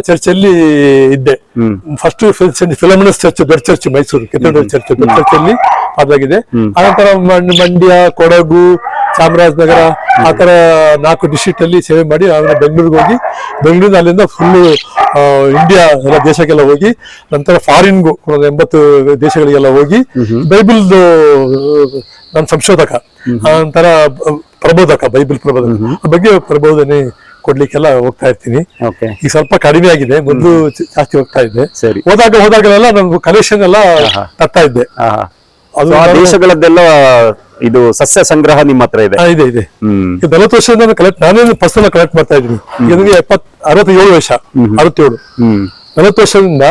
ಚರ್ಚ್ ಅಲ್ಲಿ ಇದ್ದೆ. ಫಸ್ಟ್ ಫಿಲಮಿನಸ್ ಚರ್ಚ್ ದೊಡ್ಡ ಚರ್ಚ್ ಮೈಸೂರು ಕೆಥಡ್ರಲ್ ಚರ್ಚ್ ದೊಡ್ಡ ಚರ್ಚ್ ಅಲ್ಲಿ ಅದಾಗಿದೆ ಆನಂತರ ಮಂಡ್- ಮಂಡ್ಯ ಕೊಡಗು ಚಾಮರಾಜನಗರ ಆ ತರ ನಾಲ್ಕು ಡಿಸ್ಟ್ರಿಕ್ಟ್ ಅಲ್ಲಿ ಸೇವೆ ಮಾಡಿ ಆಮೇಲೆ ಬೆಂಗಳೂರಿಗೆ ಹೋಗಿ ಬೆಂಗಳೂರಿನ ಅಲ್ಲಿಂದ ಫುಲ್ ಇಂಡಿಯಾ ಎಲ್ಲ ದೇಶಕ್ಕೆಲ್ಲ ಹೋಗಿ ನಂತರ ಫಾರಿನ್ಗೂ ಒಂದು ಎಂಬತ್ತು ದೇಶಗಳಿಗೆಲ್ಲ ಹೋಗಿ ಬೈಬಲ್ ನನ್ನ ಸಂಶೋಧಕ ನಂತರ ಪ್ರಬೋಧಕ ಬೈಬಲ್ ಪ್ರಬೋಧಕ ಬಗ್ಗೆ ಪ್ರಬೋಧನೆ ಕೊಡ್ಲಿಕ್ಕೆಲ್ಲ ಹೋಗ್ತಾ ಇರ್ತೀನಿ. ಈಗ ಸ್ವಲ್ಪ ಕಡಿಮೆ ಆಗಿದೆ ಮೊದಲು ಜಾಸ್ತಿ ಹೋಗ್ತಾ ಇದ್ದೆ. ಹೋದಾಗ ಹೋದಾಗಲೆಲ್ಲ ನಾನು ಕಲೆಕ್ಷನ್ ಎಲ್ಲ ತರ್ತಾ ಇದ್ದೆ. ಅದು ಆ ದೇಶಗಳದ್ದೆಲ್ಲ ಇದು ಸಸ್ಯ ಸಂಗ್ರಹ ನಿಮ್ಮ ಹತ್ರ ಇದೆ. ಇದೆ ಇದೆ. ಹ್ಮ್. ನಲವತ್ತು ವರ್ಷದಿಂದ ನಾನು ಕಲೆಕ್ಟ್ ನಾನೇನು ಪರ್ಸನ್ ಕಲೆಕ್ಟ್ ಮಾಡ್ತಾ ಇದ್ದೀನಿ. ಇದನ್ನು ಎಪ್ಪತ್ ಅರವತ್ತೇಳು ವರ್ಷ. ಅರವತ್ತೇಳು. ಹ್ಮ್. ನಲವತ್ತು ವರ್ಷದಿಂದ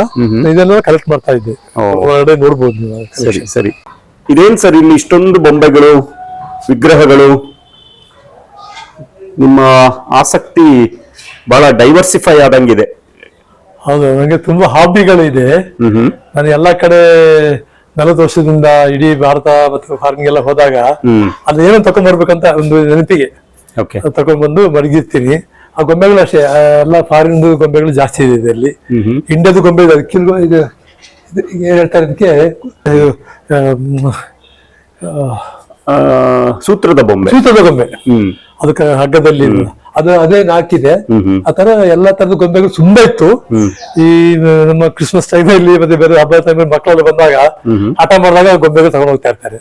ಇದನ್ನ ಕಲೆಕ್ಟ್ ಮಾಡ್ತಾ ಇದ್ದೆ. ಒಳಗಡೆ ಹೊರಗಡೆ ನೋಡ್ಬೋದು ನೀವು ಸರಿ ಸರಿ. ಇದೇನ್ ಸರ್ ಇಲ್ಲಿ ಇಷ್ಟೊಂದು ಬೊಂಬೆಗಳು ವಿಗ್ರಹಗಳು? ನಿಮ್ಮ ಆಸಕ್ತಿ ಬಹಳ ಡೈವರ್ಸಿಫೈ ಆದಂಗಿದೆ. ಹೌದು ನನಗೆ ತುಂಬಾ ಹಾಬಿಗಳಿದೆ ನಾನು ಎಲ್ಲಾ ಕಡೆ ನಲವತ್ತು ವರ್ಷದಿಂದ ಇಡೀ ಭಾರತ ಮತ್ತು ಫಾರಿನ್ ಎಲ್ಲ ಹೋದಾಗ ಅಲ್ಲಿ ಏನೋ ತಕೊಂಡ್ಬರ್ಬೇಕಂತ ಒಂದು ನೆನಪಿಗೆ. ಓಕೆ ತಕೊಂಡ್ಬಂದು ಮಡಗಿರ್ತೀನಿ. ಆ ಗೊಂಬೆಗಳು ಅಷ್ಟೇ ಎಲ್ಲ ಫಾರಿನ್ ಗೊಂಬೆಗಳು ಜಾಸ್ತಿ ಇದೆ ಇದರಲ್ಲಿ. ಇಂಡಿಯಾದ ಗೊಂಬೆ ಇದೆ ಕಿಲ್ ಇದು ಹೇಳ್ತಾರೆ ಸೂತ್ರದ ಬೊಂಬೆ. ಸೂತ್ರದ ಗೊಂಬೆ ಅದಕ್ಕೆ ಹಗ್ಗದಲ್ಲಿ ಅದು ಅದೇ ಹಾಕಿದೆ ಆತರ ಹ್ಮ್. ಆ ತರ ಎಲ್ಲಾ ತರದ ಗೊಂಬೆಗಳು ತುಂಬಾ ಇತ್ತು. ಈ ನಮ್ಮ ಕ್ರಿಸ್ಮಸ್ ಟೈಮಲ್ಲಿ ಮತ್ತೆ ಬೇರೆ ಹಬ್ಬದ ಟೈಮಲ್ಲಿ ಮಕ್ಕಳೆಲ್ಲ ಬಂದಾಗ ಆಟ ಮಾಡಿದಾಗ ಗೊಂಬೆಗಳು ತಗೊಂಡು ಹೋಗ್ತಾ ಇರ್ತಾರೆ.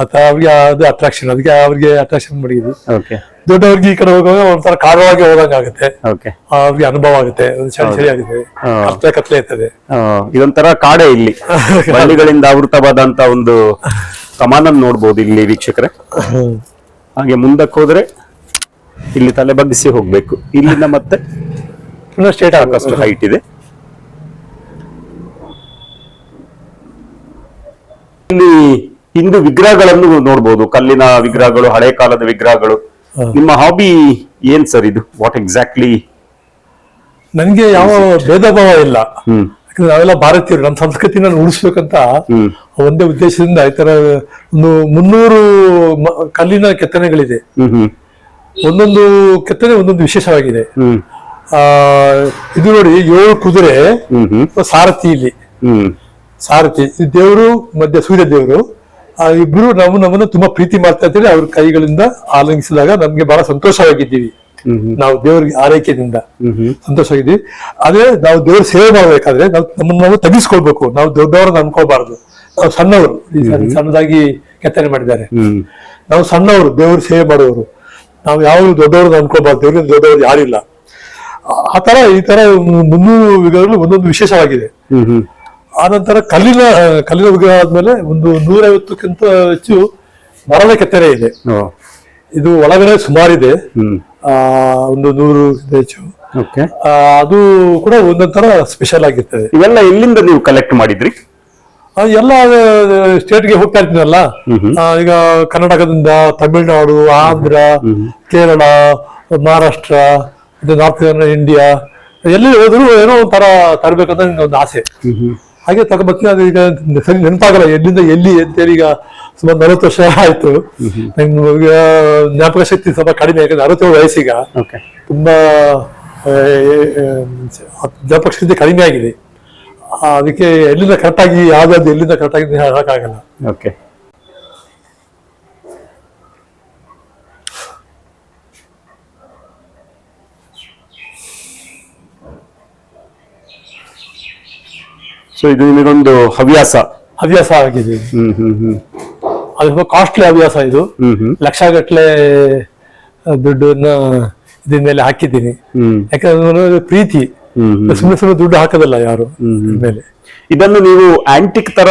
ಆತ ಅವ್ರಿಗೆ ಅದು ಅಟ್ರಾಕ್ಷನ್ ಅದಕ್ಕೆ ಅವ್ರಿಗೆ ಅಟ್ರಾಕ್ಷನ್ ಮಾಡಿದ್ವಿ ದೊಡ್ಡವ್ರಿಗೆ ಈ ಕಡೆ ಹೋಗುವಾಗ ಒಂಥರ ಕಾರವಾಗಿ ಹೋದಂಗ ಆಗುತ್ತೆ. ಅವ್ರಿಗೆ ಅನುಭವ ಆಗುತ್ತೆ. ಸರಿ ಚಳಿ ಚಳಿ ಆಗುತ್ತೆ. ಕತ್ಲೆ ಕತ್ಲೆ ಇರ್ತದೆ. ಇದೊಂಥರ ಕಾಡೆ ಇಲ್ಲಿ. ಹಳ್ಳಿಗಳಿಂದ ಆವೃತವಾದಂತ ಒಂದು ಕಮಾನನ್ನು ನೋಡ್ಬೋದು ಇಲ್ಲಿ ವೀಕ್ಷಕರೇ. ಹಾಗೆ ಮುಂದಕ್ಕೆ ಹೋದ್ರೆ ಇಲ್ಲಿ ತಲೆ ಬಗ್ಗಿಸಿ ಹೋಗ್ಬೇಕು. ಇಲ್ಲಿಂದ ಮತ್ತೆ ಸಾಕಷ್ಟು ಹೈಟ್ ಇದೆ. ಇಲ್ಲಿ ಹಿಂದೂ ವಿಗ್ರಹಗಳನ್ನು ನೋಡ್ಬೋದು. ಕಲ್ಲಿನ ವಿಗ್ರಹಗಳು ಹಳೆ ಕಾಲದ ವಿಗ್ರಹಗಳು. ನಿಮ್ಮ ಹಾಬಿ ಏನ್ ಸರ್ ಇದು? ವಾಟ್ ಎಕ್ಸಾಕ್ಟ್ಲಿ ನನಗೆ ಯಾವ ಭೇದ ಭಾವ ಇಲ್ಲ. ನಾವೆಲ್ಲ ಭಾರತೀಯರು ನಮ್ಮ ಸಂಸ್ಕೃತಿನ ಉಳಿಸ್ಬೇಕಂತ ಒಂದೇ ಉದ್ದೇಶದಿಂದ ಈ ತರ ಒಂದು ಮುನ್ನೂರು ಕಲ್ಲಿನ ಕೆತ್ತನೆಗಳಿದೆ. ಒಂದೊಂದು ಕೆತ್ತನೆ ಒಂದೊಂದು ವಿಶೇಷವಾಗಿದೆ. ಆ ಇದು ನೋಡಿ ಏಳು ಕುದುರೆ ಸಾರಥಿ ಇಲ್ಲಿ. ಸಾರಥಿ. ದೇವರು ಮಧ್ಯ ಸೂರ್ಯ ದೇವರು. ಆ ಇಬ್ರು ನಾವು ನಮ್ಮನ್ನ ತುಂಬಾ ಪ್ರೀತಿ ಮಾಡ್ತಾ ಇದ್ದೀವಿ ಅವ್ರ ಕೈಗಳಿಂದ ಆಲಂಗಿಸಿದಾಗ ನಮ್ಗೆ ಬಹಳ ಸಂತೋಷವಾಗಿದ್ದೀವಿ. ನಾವು ದೇವರಿಗೆ ಆರೈಕೆಯಿಂದ ಸಂತೋಷವಾಗಿದ್ದೀವಿ. ಅದೇ ನಾವು ದೇವ್ರ ಸೇವೆ ಮಾಡ್ಬೇಕಾದ್ರೆ ನಾವು ನಮ್ಮನ್ನ ನಾವು ತಗ್ಗಿಸ್ಕೊಳ್ಬೇಕು. ನಾವು ದೊಡ್ಡವರನ್ನ ಅನ್ಕೋಬಾರ್ದು ನಾವು ಸಣ್ಣವರು. ಸಣ್ಣದಾಗಿ ಕೆತ್ತನೆ ಮಾಡಿದ್ದಾರೆ. ನಾವು ಸಣ್ಣವರು ದೇವ್ರ ಸೇವೆ ಮಾಡುವವರು. ನಾವು ಯಾವ ದೊಡ್ಡವ್ರನ್ನ ಅನ್ಕೋಬಾರ್ದು ದೇವ್ರಿಂದ ದೊಡ್ಡವರು ಯಾರಿಲ್ಲ. ಆ- ತರ ಈ ತರ ಮುನ್ನೂರು ವಿಗ್ರಹಗಳು ಒಂದೊಂದು ವಿಶೇಷವಾಗಿದೆ. ಆ ನಂತರ ಆನಂತರ ಕಲ್ಲಿನ ಕಲ್ಲಿನ ವಿಗ್ರಹ ಆದ್ಮೇಲೆ ಒಂದು ನೂರೈವತ್ತಕ್ಕಿಂತ ಹೆಚ್ಚು ಮರದ ಕೆತ್ತನೆ ಇದೆ. ಇದು ಒಳಗಡೆ ಸುಮಾರಿದೆ. ಒಂದು ನೂರು ಹೆಚ್ಚು ಅದು ಕೂಡ ಒಂದೊಂಥರ ಸ್ಪೆಷಲ್ ಆಗಿರ್ತದೆ. ಇವೆಲ್ಲ ಎಲ್ಲಿಂದ ನೀವು ಕಲೆಕ್ಟ್ ಮಾಡಿದ್ರಿ? ಎಲ್ಲ ಸ್ಟೇಟ್ಗೆ ಹೋಗ್ತಾ ಇರ್ತೀನಲ್ಲ. ಈಗ ಕರ್ನಾಟಕದಿಂದ ತಮಿಳುನಾಡು ಆಂಧ್ರ ಕೇರಳ ಮಹಾರಾಷ್ಟ್ರ ಇದು ನಾರ್ತ್ ಇಂಡಿಯಾ ಎಲ್ಲಿ ಹೋದ್ರು ಏನೋ ಒಂಥರ ತರಬೇಕಂತ ಒಂದು ಆಸೆ. ಹಾಗೆ ತಗೋಬೇಕು. ಅದು ಈಗ ಸರಿ ನೆನಪಾಗಲ್ಲ ಎಲ್ಲಿಂದ ಎಲ್ಲಿ ಅಂತೇಳಿ ಈಗ ಸುಮಾರು ನಲವತ್ತು ವರ್ಷ ಆಯ್ತು. ನಂಗೆ ಈಗ ಜ್ಞಾಪಕ ಶಕ್ತಿ ಸ್ವಲ್ಪ ಕಡಿಮೆ ಯಾಕಂದ್ರೆ ಅರವತ್ತೇಳು ವಯಸ್ಸೀಗ. ತುಂಬಾ ಜ್ಞಾಪಕ ಶಕ್ತಿ ಕಡಿಮೆ ಆಗಿದೆ. ಅದಕ್ಕೆ ಎಲ್ಲಿಂದ ಕರೆಕ್ಟಾಗಿ ಯಾವ್ದಾದ್ರು ಎಲ್ಲಿಂದ ಕರೆಕ್ಟಾಗಿ ಹೇಳೋಕ್ಕಾಗಲ್ಲ ಓಕೆ ಸೊ ಇದು ನಿಮಗೊಂದು ಹವ್ಯಾಸ. ಹವ್ಯಾಸ ಆಗಿದೆ. ಹ್ಮ್ ಹ್ಮ್ ಹ್ಮ್. ಅದು ಕಾಸ್ಟ್ಲಿ ಹವ್ಯಾಸ ಇದು. ಹ್ಮ್ ಹ್ಮ್. ಲಕ್ಷಗಟ್ಲೆ ದುಡ್ಡನ್ನ ಇದ್ರ ಮೇಲೆ ಹಾಕಿದ್ದೀನಿ. ಹ್ಮ್. ಯಾಕಂದ್ರೆ ಪ್ರೀತಿ. ಹ್ಮ್ ಹ್ಮ್. ಸುಮ್ಮನೆ ಸುಮ್ಮನೆ ದುಡ್ಡು ಹಾಕೋದಲ್ಲ ಯಾರು ಇದ್ರ ಮೇಲೆ ಇದನ್ನು ನೀವು ಆಂಟಿಕ್ ತರ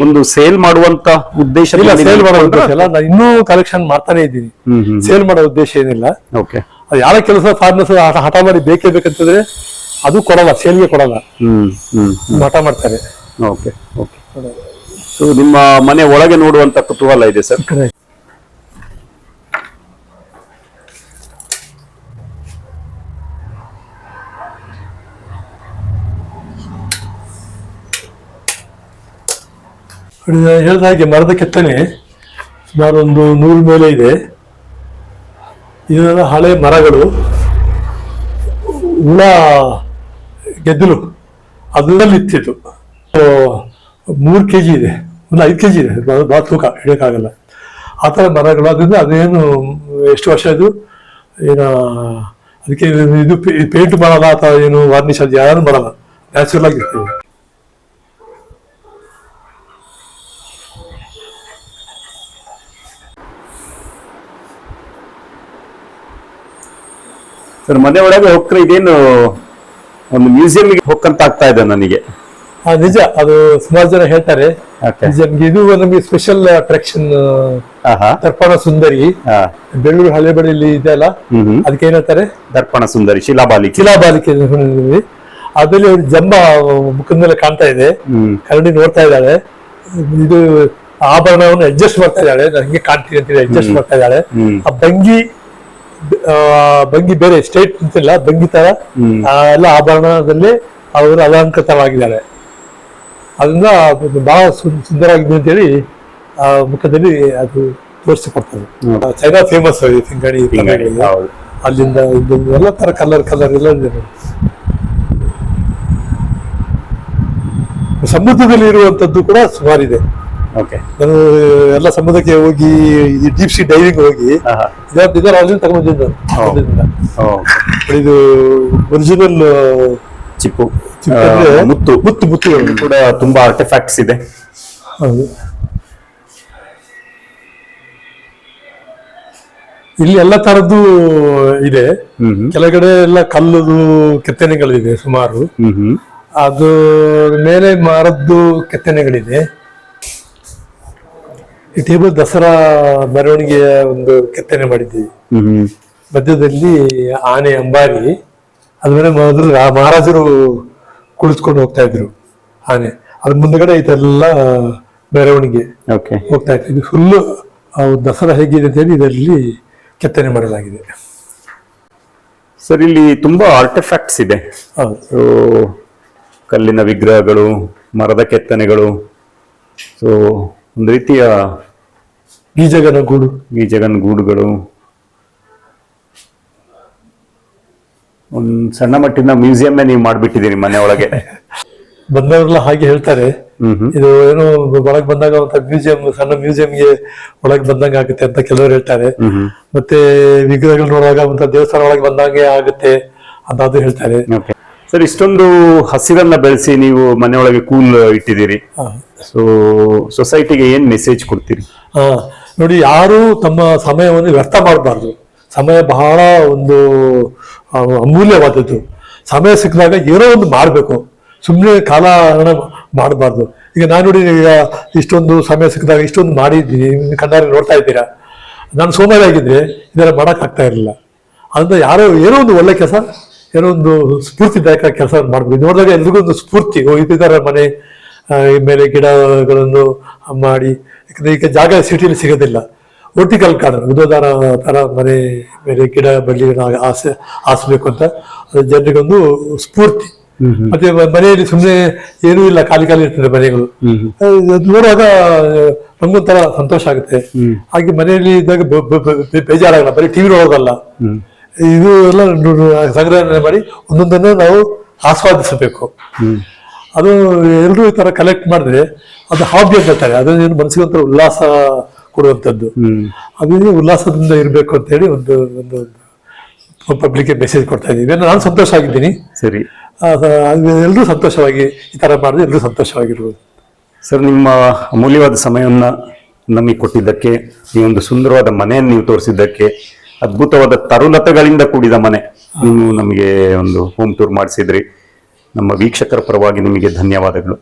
ಒಂದು ಸೇಲ್ ಮಾಡುವಂತ ಉದ್ದೇಶ ಇಲ್ಲ ಸೇಲ್ ಮಾಡೋ ಉದ್ದೇಶ ಇಲ್ಲ. ನಾನು ಇನ್ನೂ ಕಲೆಕ್ಷನ್ ಮಾಡ್ತಾನೆ ಇದ್ದೀನಿ. ಹ್ಮ್ ಹ್ಮ್. ಸೇಲ್ ಮಾಡೋ ಉದ್ದೇಶ ಏನಿಲ್ಲ. ಓಕೆ ಅದು ಯಾರ ಕೆಲಸ ಫಾರ್ಮರ್ಸ್ ಹಠ ಮಾಡಿ ಬೇಕೇ ಬೇಕಂತಂದ್ರೆ ಅದು ಕೊಡಲ್ಲ ಸೇಲ್ಗೆ ಕೊಡಲ್ಲ. ಹ್ಮ್ ಹ್ಮ್ ಮಾಡ್ತಾರೆ. Okay okay. ಸೊ ನಿಮ್ಮ ಮನೆ ಒಳಗೆ ನೋಡುವಂತ ಕುತೂಹಲ ಇದೆ ಸರ್? ಹೇಳಿದ ಹಾಗೆ ಮರದ ಕೆತ್ತನೆ ಸುಮಾರು ಒಂದು ನೂರು ಮೇಲೆ ಇದೆ. ಇದೆಲ್ಲ ಹಳೆ ಮರಗಳು. ಹುಳ ಗೆದ್ದಲು. ಅದರಲ್ಲಿ ಇತ್ತಿತ್ತು. ಮೂರು ಕೆ ಜಿ ಇದೆ. ಒಂದು ಐದು ಕೆ ಜಿ ಇದೆ ಭಾಳ ತೂಕ ಹಿಡಿಯೋಕ್ಕಾಗಲ್ಲ. ಆ ಥರ ಮರಗಳು. ಅದರಿಂದ ಅದೇನು ಎಷ್ಟು ವರ್ಷ ಇದು ಏನು, ಅದಕ್ಕೆ ಇದು ಪೇಂಟ್ ಮಾಡಲ್ಲ ಅಥವಾ ಏನು ವಾರ್ನಿಶ್ ಅದು ಯಾರು ಮಾಡಲ್ಲ. ನ್ಯಾಚುರಲ್ ಆಗಿರ್ತೀವಿ ಸರ್, ಮನೆ ಒಳಗೆ ಹೋಗ್ತಾರೆ? ಇದೇನು ಒಂದು ಮ್ಯೂಸಿಯಂಗೆ ಹೋಗ್ಕಂತ ಆಗ್ತಾ ಇದೆ ನನಗೆ. ನಿಜ ಅದು ಸುಮಾರು ಜನ ಹೇಳ್ತಾರೆ. ನಿಜ ಇದು ನಮಗೆ ಸ್ಪೆಷಲ್ ಅಟ್ರಾಕ್ಷನ್ ಆಹಾ. ದರ್ಪಣ ಸುಂದರಿ. ಬೆಂಗಳೂರು ಹಳೆಬಳ್ಳಿ ಇದೆ ಅಲ್ಲ? ಅದಕ್ಕೆ ಏನ್ ಹೇಳ್ತಾರೆ? ದರ್ಪಣ ಸುಂದರಿ ಶಿಲಾಬಾಲಿಕೆ ಶಿಲಾಬಾಲಿಕೆ. ಅದ್ರಲ್ಲಿ ಅವ್ರ ಜಂಬ ಮುಖದ ಮೇಲೆ ಕಾಣ್ತಾ ಇದೆ. ಕರಡಿ ನೋಡ್ತಾ ಇದ್ದಾಳೆ. ಇದು ಆಭರಣವನ್ನು ಅಡ್ಜಸ್ಟ್ ಮಾಡ್ತಾ ಇದ್ದಾಳೆ. ನನಗೆ ಕಾಣ್ತೀನಿ ಅಂತ ಅಡ್ಜಸ್ಟ್ ಮಾಡ್ತಾ ಇದ್ದಾಳೆ. ಆ ಭಂಗಿ ಆ, ಭಂಗಿ ಬೇರೆ ಸ್ಟೇಟ್ ಅಂತಿಲ್ಲ ಭಂಗಿ ತರ ಎಲ್ಲ ಆಭರಣದಲ್ಲಿ ಅವರು ಅಲಂಕೃತವಾಗಿದ್ದಾರೆ. ಅದರಿಂದ ಅದು ಬಹಳ ಸುಂದರವಾಗಿದೆ ಅಂತೇಳಿ ಆ ಮುಖದಲ್ಲಿ ಅದು ತೋರಿಸಿಕೊಡ್ತದೆ. ಚೈನಾ ಫೇಮಸ್ ಹೌದು. ಅಲ್ಲಿಂದ ಎಲ್ಲ ತರ ಕಲರ್ ಕಲರ್ ಎಲ್ಲ ಸಮುದ್ರದಲ್ಲಿ ಇರುವಂತದ್ದು ಕೂಡ ಸುಮಾರಿದೆ. ನಾನು ಎಲ್ಲ ಸಮುದ್ರಕ್ಕೆ ಹೋಗಿ ಡೀಪ್ ಸಿ ಡೈವಿಂಗ್ ಹೋಗಿ ಇದರ ಇದು ಒರಿಜಿನಲ್ ಚಿಪ್ಪು ಮುತ್ತು. ಮುತ್ತು ಮುತ್ತು ಕೂಡ ತುಂಬಾ ಆರ್ಟಿಫ್ಯಾಕ್ಟ್ಸ್ ಇದೆ. ಹೌದು. ಇಲ್ಲಿ ಎಲ್ಲ ತರದ್ದು ಇದೆ. ಕೆಳಗಡೆ ಎಲ್ಲ ಕಲ್ಲುದು ಕೆತ್ತನೆಗಳಿದೆ ಸುಮಾರು. ಅದು ಮೇಲೆ ಮರದ್ದು ಕೆತ್ತನೆಗಳಿದೆ. ಈ ಟೇಬಲ್ ದಸರಾ ಮೆರವಣಿಗೆಯ ಒಂದು ಕೆತ್ತನೆ ಮಾಡಿದ್ದೀವಿ ಮಧ್ಯದಲ್ಲಿ ಆನೆ ಅಂಬಾರಿ ಅದ್ಮೇಲೆ ಮೊದಲು ಮಹಾರಾಜರು ಕುಳಿತುಕೊಂಡು ಹೋಗ್ತಾ ಇದ್ರು ಆನೆ. ಅದ್ರ ಮುಂದ್ಗಡೆ ಇದೆಲ್ಲ ಮೆರವಣಿಗೆ ಹೋಗ್ತಾ ಇತ್ತು. ಇದು ಫುಲ್ಲು ದಸರಾ ಹೇಗಿದೆ ಅಂತ ಹೇಳಿ ಇದರಲ್ಲಿ ಕೆತ್ತನೆ ಮಾಡಲಾಗಿದೆ. ಸರ್ ಇಲ್ಲಿ ತುಂಬಾ ಆರ್ಟಿಫ್ಯಾಕ್ಟ್ಸ್ ಇದೆ. ಕಲ್ಲಿನ ವಿಗ್ರಹಗಳು ಮರದ ಕೆತ್ತನೆಗಳು ಸೊ ಒಂದು ರೀತಿಯ ಬೀಜಗನ ಗೂಡು ಬೀಜಗನ ಗೂಡುಗಳು ಒಂದು ಸಣ್ಣ ಮಟ್ಟಿನ ಮ್ಯೂಸಿಯಮ್ಮೇ ನೀವು ಮಾಡಿಬಿಟ್ಟಿದ್ದೀರಿ ಮನೆ ಒಳಗೆ. ಬಂದವರೆಲ್ಲ ಹಾಗೆ ಹೇಳ್ತಾರೆ. ಇದು ಏನೋ ಒಳಗೆ ಬಂದಾಗ ಅಂತ ಮ್ಯೂಸಿಯಂ ಸಣ್ಣ ಮ್ಯೂಸಿಯಂಗೆ ಒಳಗೆ ಬಂದಂಗೆ ಆಗುತ್ತೆ ಅಂತ ಕೆಲವರು ಹೇಳ್ತಾರೆ. ಮತ್ತೆ ವಿಗ್ರಹಗಳು ನೋಡುವಾಗ ಒಂಥರ ದೇವಸ್ಥಾನ ಒಳಗೆ ಬಂದಂಗೆ ಆಗುತ್ತೆ ಅಂತ ಅದು ಹೇಳ್ತಾರೆ ಸರ್ ಇಷ್ಟೊಂದು ಹಸಿರನ್ನ ಬೆಳೆಸಿ ನೀವು ಮನೆಯೊಳಗೆ ಕೂಲ್ ಇಟ್ಟಿದ್ದೀರಿ. ಸೊ ಸೊಸೈಟಿಗೆ ಏನ್ ಮೆಸೇಜ್ ಕೊಡ್ತೀರಿ? ನೋಡಿ, ಯಾರು ತಮ್ಮ ಸಮಯವನ್ನು ವ್ಯರ್ಥ ಮಾಡಬಾರ್ದು. ಸಮಯ ಬಹಳ ಒಂದು ಅಮೂಲ್ಯವಾದದ್ದು. ಸಮಯ ಸಿಕ್ಕಿದಾಗ ಏನೋ ಒಂದು ಮಾಡಬೇಕು. ಸುಮ್ಮನೆ ಕಾಲ ಮಾಡಬಾರ್ದು. ಈಗ ನಾನು ನೋಡಿ, ಈಗ ಇಷ್ಟೊಂದು ಸಮಯ ಸಿಕ್ಕಿದಾಗ ಇಷ್ಟೊಂದು ಮಾಡಿದ್ದೀನಿ ಕಣ್ಣಾರೆ ನೋಡ್ತಾ ಇದ್ದೀರಾ? ನಾನು ಸೋಮಾರಿ ಆಗಿದ್ರೆ ಇದೆಲ್ಲ ಮಾಡೋಕ್ಕಾಗ್ತಾ ಇರಲಿಲ್ಲ. ಅದರಿಂದ ಯಾರೋ ಏನೋ ಒಂದು ಒಳ್ಳೆ ಕೆಲಸ, ಏನೋ ಒಂದು ಸ್ಫೂರ್ತಿದಾಯಕ ಕೆಲಸ ಮಾಡಬೇಕು. ನೋಡಿದಾಗ ಎಲ್ರಿಗೂ ಒಂದು ಸ್ಫೂರ್ತಿ. ಓ ಇದ್ದಾರೆ ಮನೆ ಮೇಲೆ ಗಿಡಗಳನ್ನು ಮಾಡಿ. ಯಾಕಂದರೆ ಈಗ ಜಾಗ ಸಿಟಿಲಿ ಸಿಗೋದಿಲ್ಲ. ವರ್ಟಿಕಲ್ ಗಾರ್ಡನ್ ಉದೋದಾರ ತರ ಮನೆ ಮೇಲೆ ಗಿಡ ಬಳ್ಳಿಗಳನ್ನ ಆಸೆ ಆಸಬೇಕು ಅಂತ. ಅದು ಜನರಿಗೊಂದು ಸ್ಫೂರ್ತಿ. ಮತ್ತೆ ಮನೆಯಲ್ಲಿ ಸುಮ್ಮನೆ ಏನೂ ಇಲ್ಲ ಖಾಲಿ ಖಾಲಿ ಇರ್ತದೆ ಮನೆಗಳು. ನೋಡುವಾಗ ನಮಗೊಂಥರ ಸಂತೋಷ ಆಗುತ್ತೆ. ಹಾಗೆ ಮನೆಯಲ್ಲಿ ಇದ್ದಾಗ ಬೇಜಾರಾಗಲ್ಲ ಬರೀ ಟಿವಿ ನೋಡೋದಲ್ಲ. ಇದು ಎಲ್ಲ ಸಂಗ್ರಹಣೆ ಮಾಡಿ ಒಂದೊಂದನ್ನು ನಾವು ಆಸ್ವಾದಿಸಬೇಕು. ಅದು ಎಲ್ಲರೂ ಈ ತರ ಕಲೆಕ್ಟ್ ಮಾಡಿದ್ರೆ ಅದು ಹಾಬಿ ಅಂತ ಹೇಳ್ತಾರೆ. ಅದು ಏನು ಮನಸ್ಸಿಗೆ ಒಂಥರ ಉಲ್ಲಾಸ ಕೊಡುವಂಥದ್ದು. ಅದೇ ಉಲ್ಲಾಸದಿಂದ ಇರಬೇಕು ಅಂತ ಹೇಳಿ ಒಂದು ಒಂದು ಪಬ್ಲಿಕ್ಗೆ ಮೆಸೇಜ್ ಕೊಡ್ತಾ ಇದ್ದೀವಿ. ನಾನು ಸಂತೋಷ ಆಗಿದ್ದೀನಿ. ಸರಿ. ಎಲ್ಲರೂ ಸಂತೋಷವಾಗಿ ಈ ತರ ಮಾಡಿದ್ರೆ ಎಲ್ಲರೂ ಸಂತೋಷವಾಗಿರ್ಬೋದು. ಸರ್ ನಿಮ್ಮ ಅಮೂಲ್ಯವಾದ ಸಮಯವನ್ನ ನಮಗೆ ಕೊಟ್ಟಿದ್ದಕ್ಕೆ ಈ ಒಂದು ಸುಂದರವಾದ ಮನೆಯನ್ನು ನೀವು ತೋರಿಸಿದ್ದಕ್ಕೆ ಅದ್ಭುತವಾದ ತರುಲತೆಗಳಿಂದ ಕೂಡಿದ ಮನೆ ನೀವು ನಮಗೆ ಒಂದು ಹೋಮ್ ಟೂರ್ ಮಾಡಿಸಿದ್ರಿ. ನಮ್ಮ ವೀಕ್ಷಕರ ಪರವಾಗಿ ನಿಮಗೆ ಧನ್ಯವಾದಗಳು.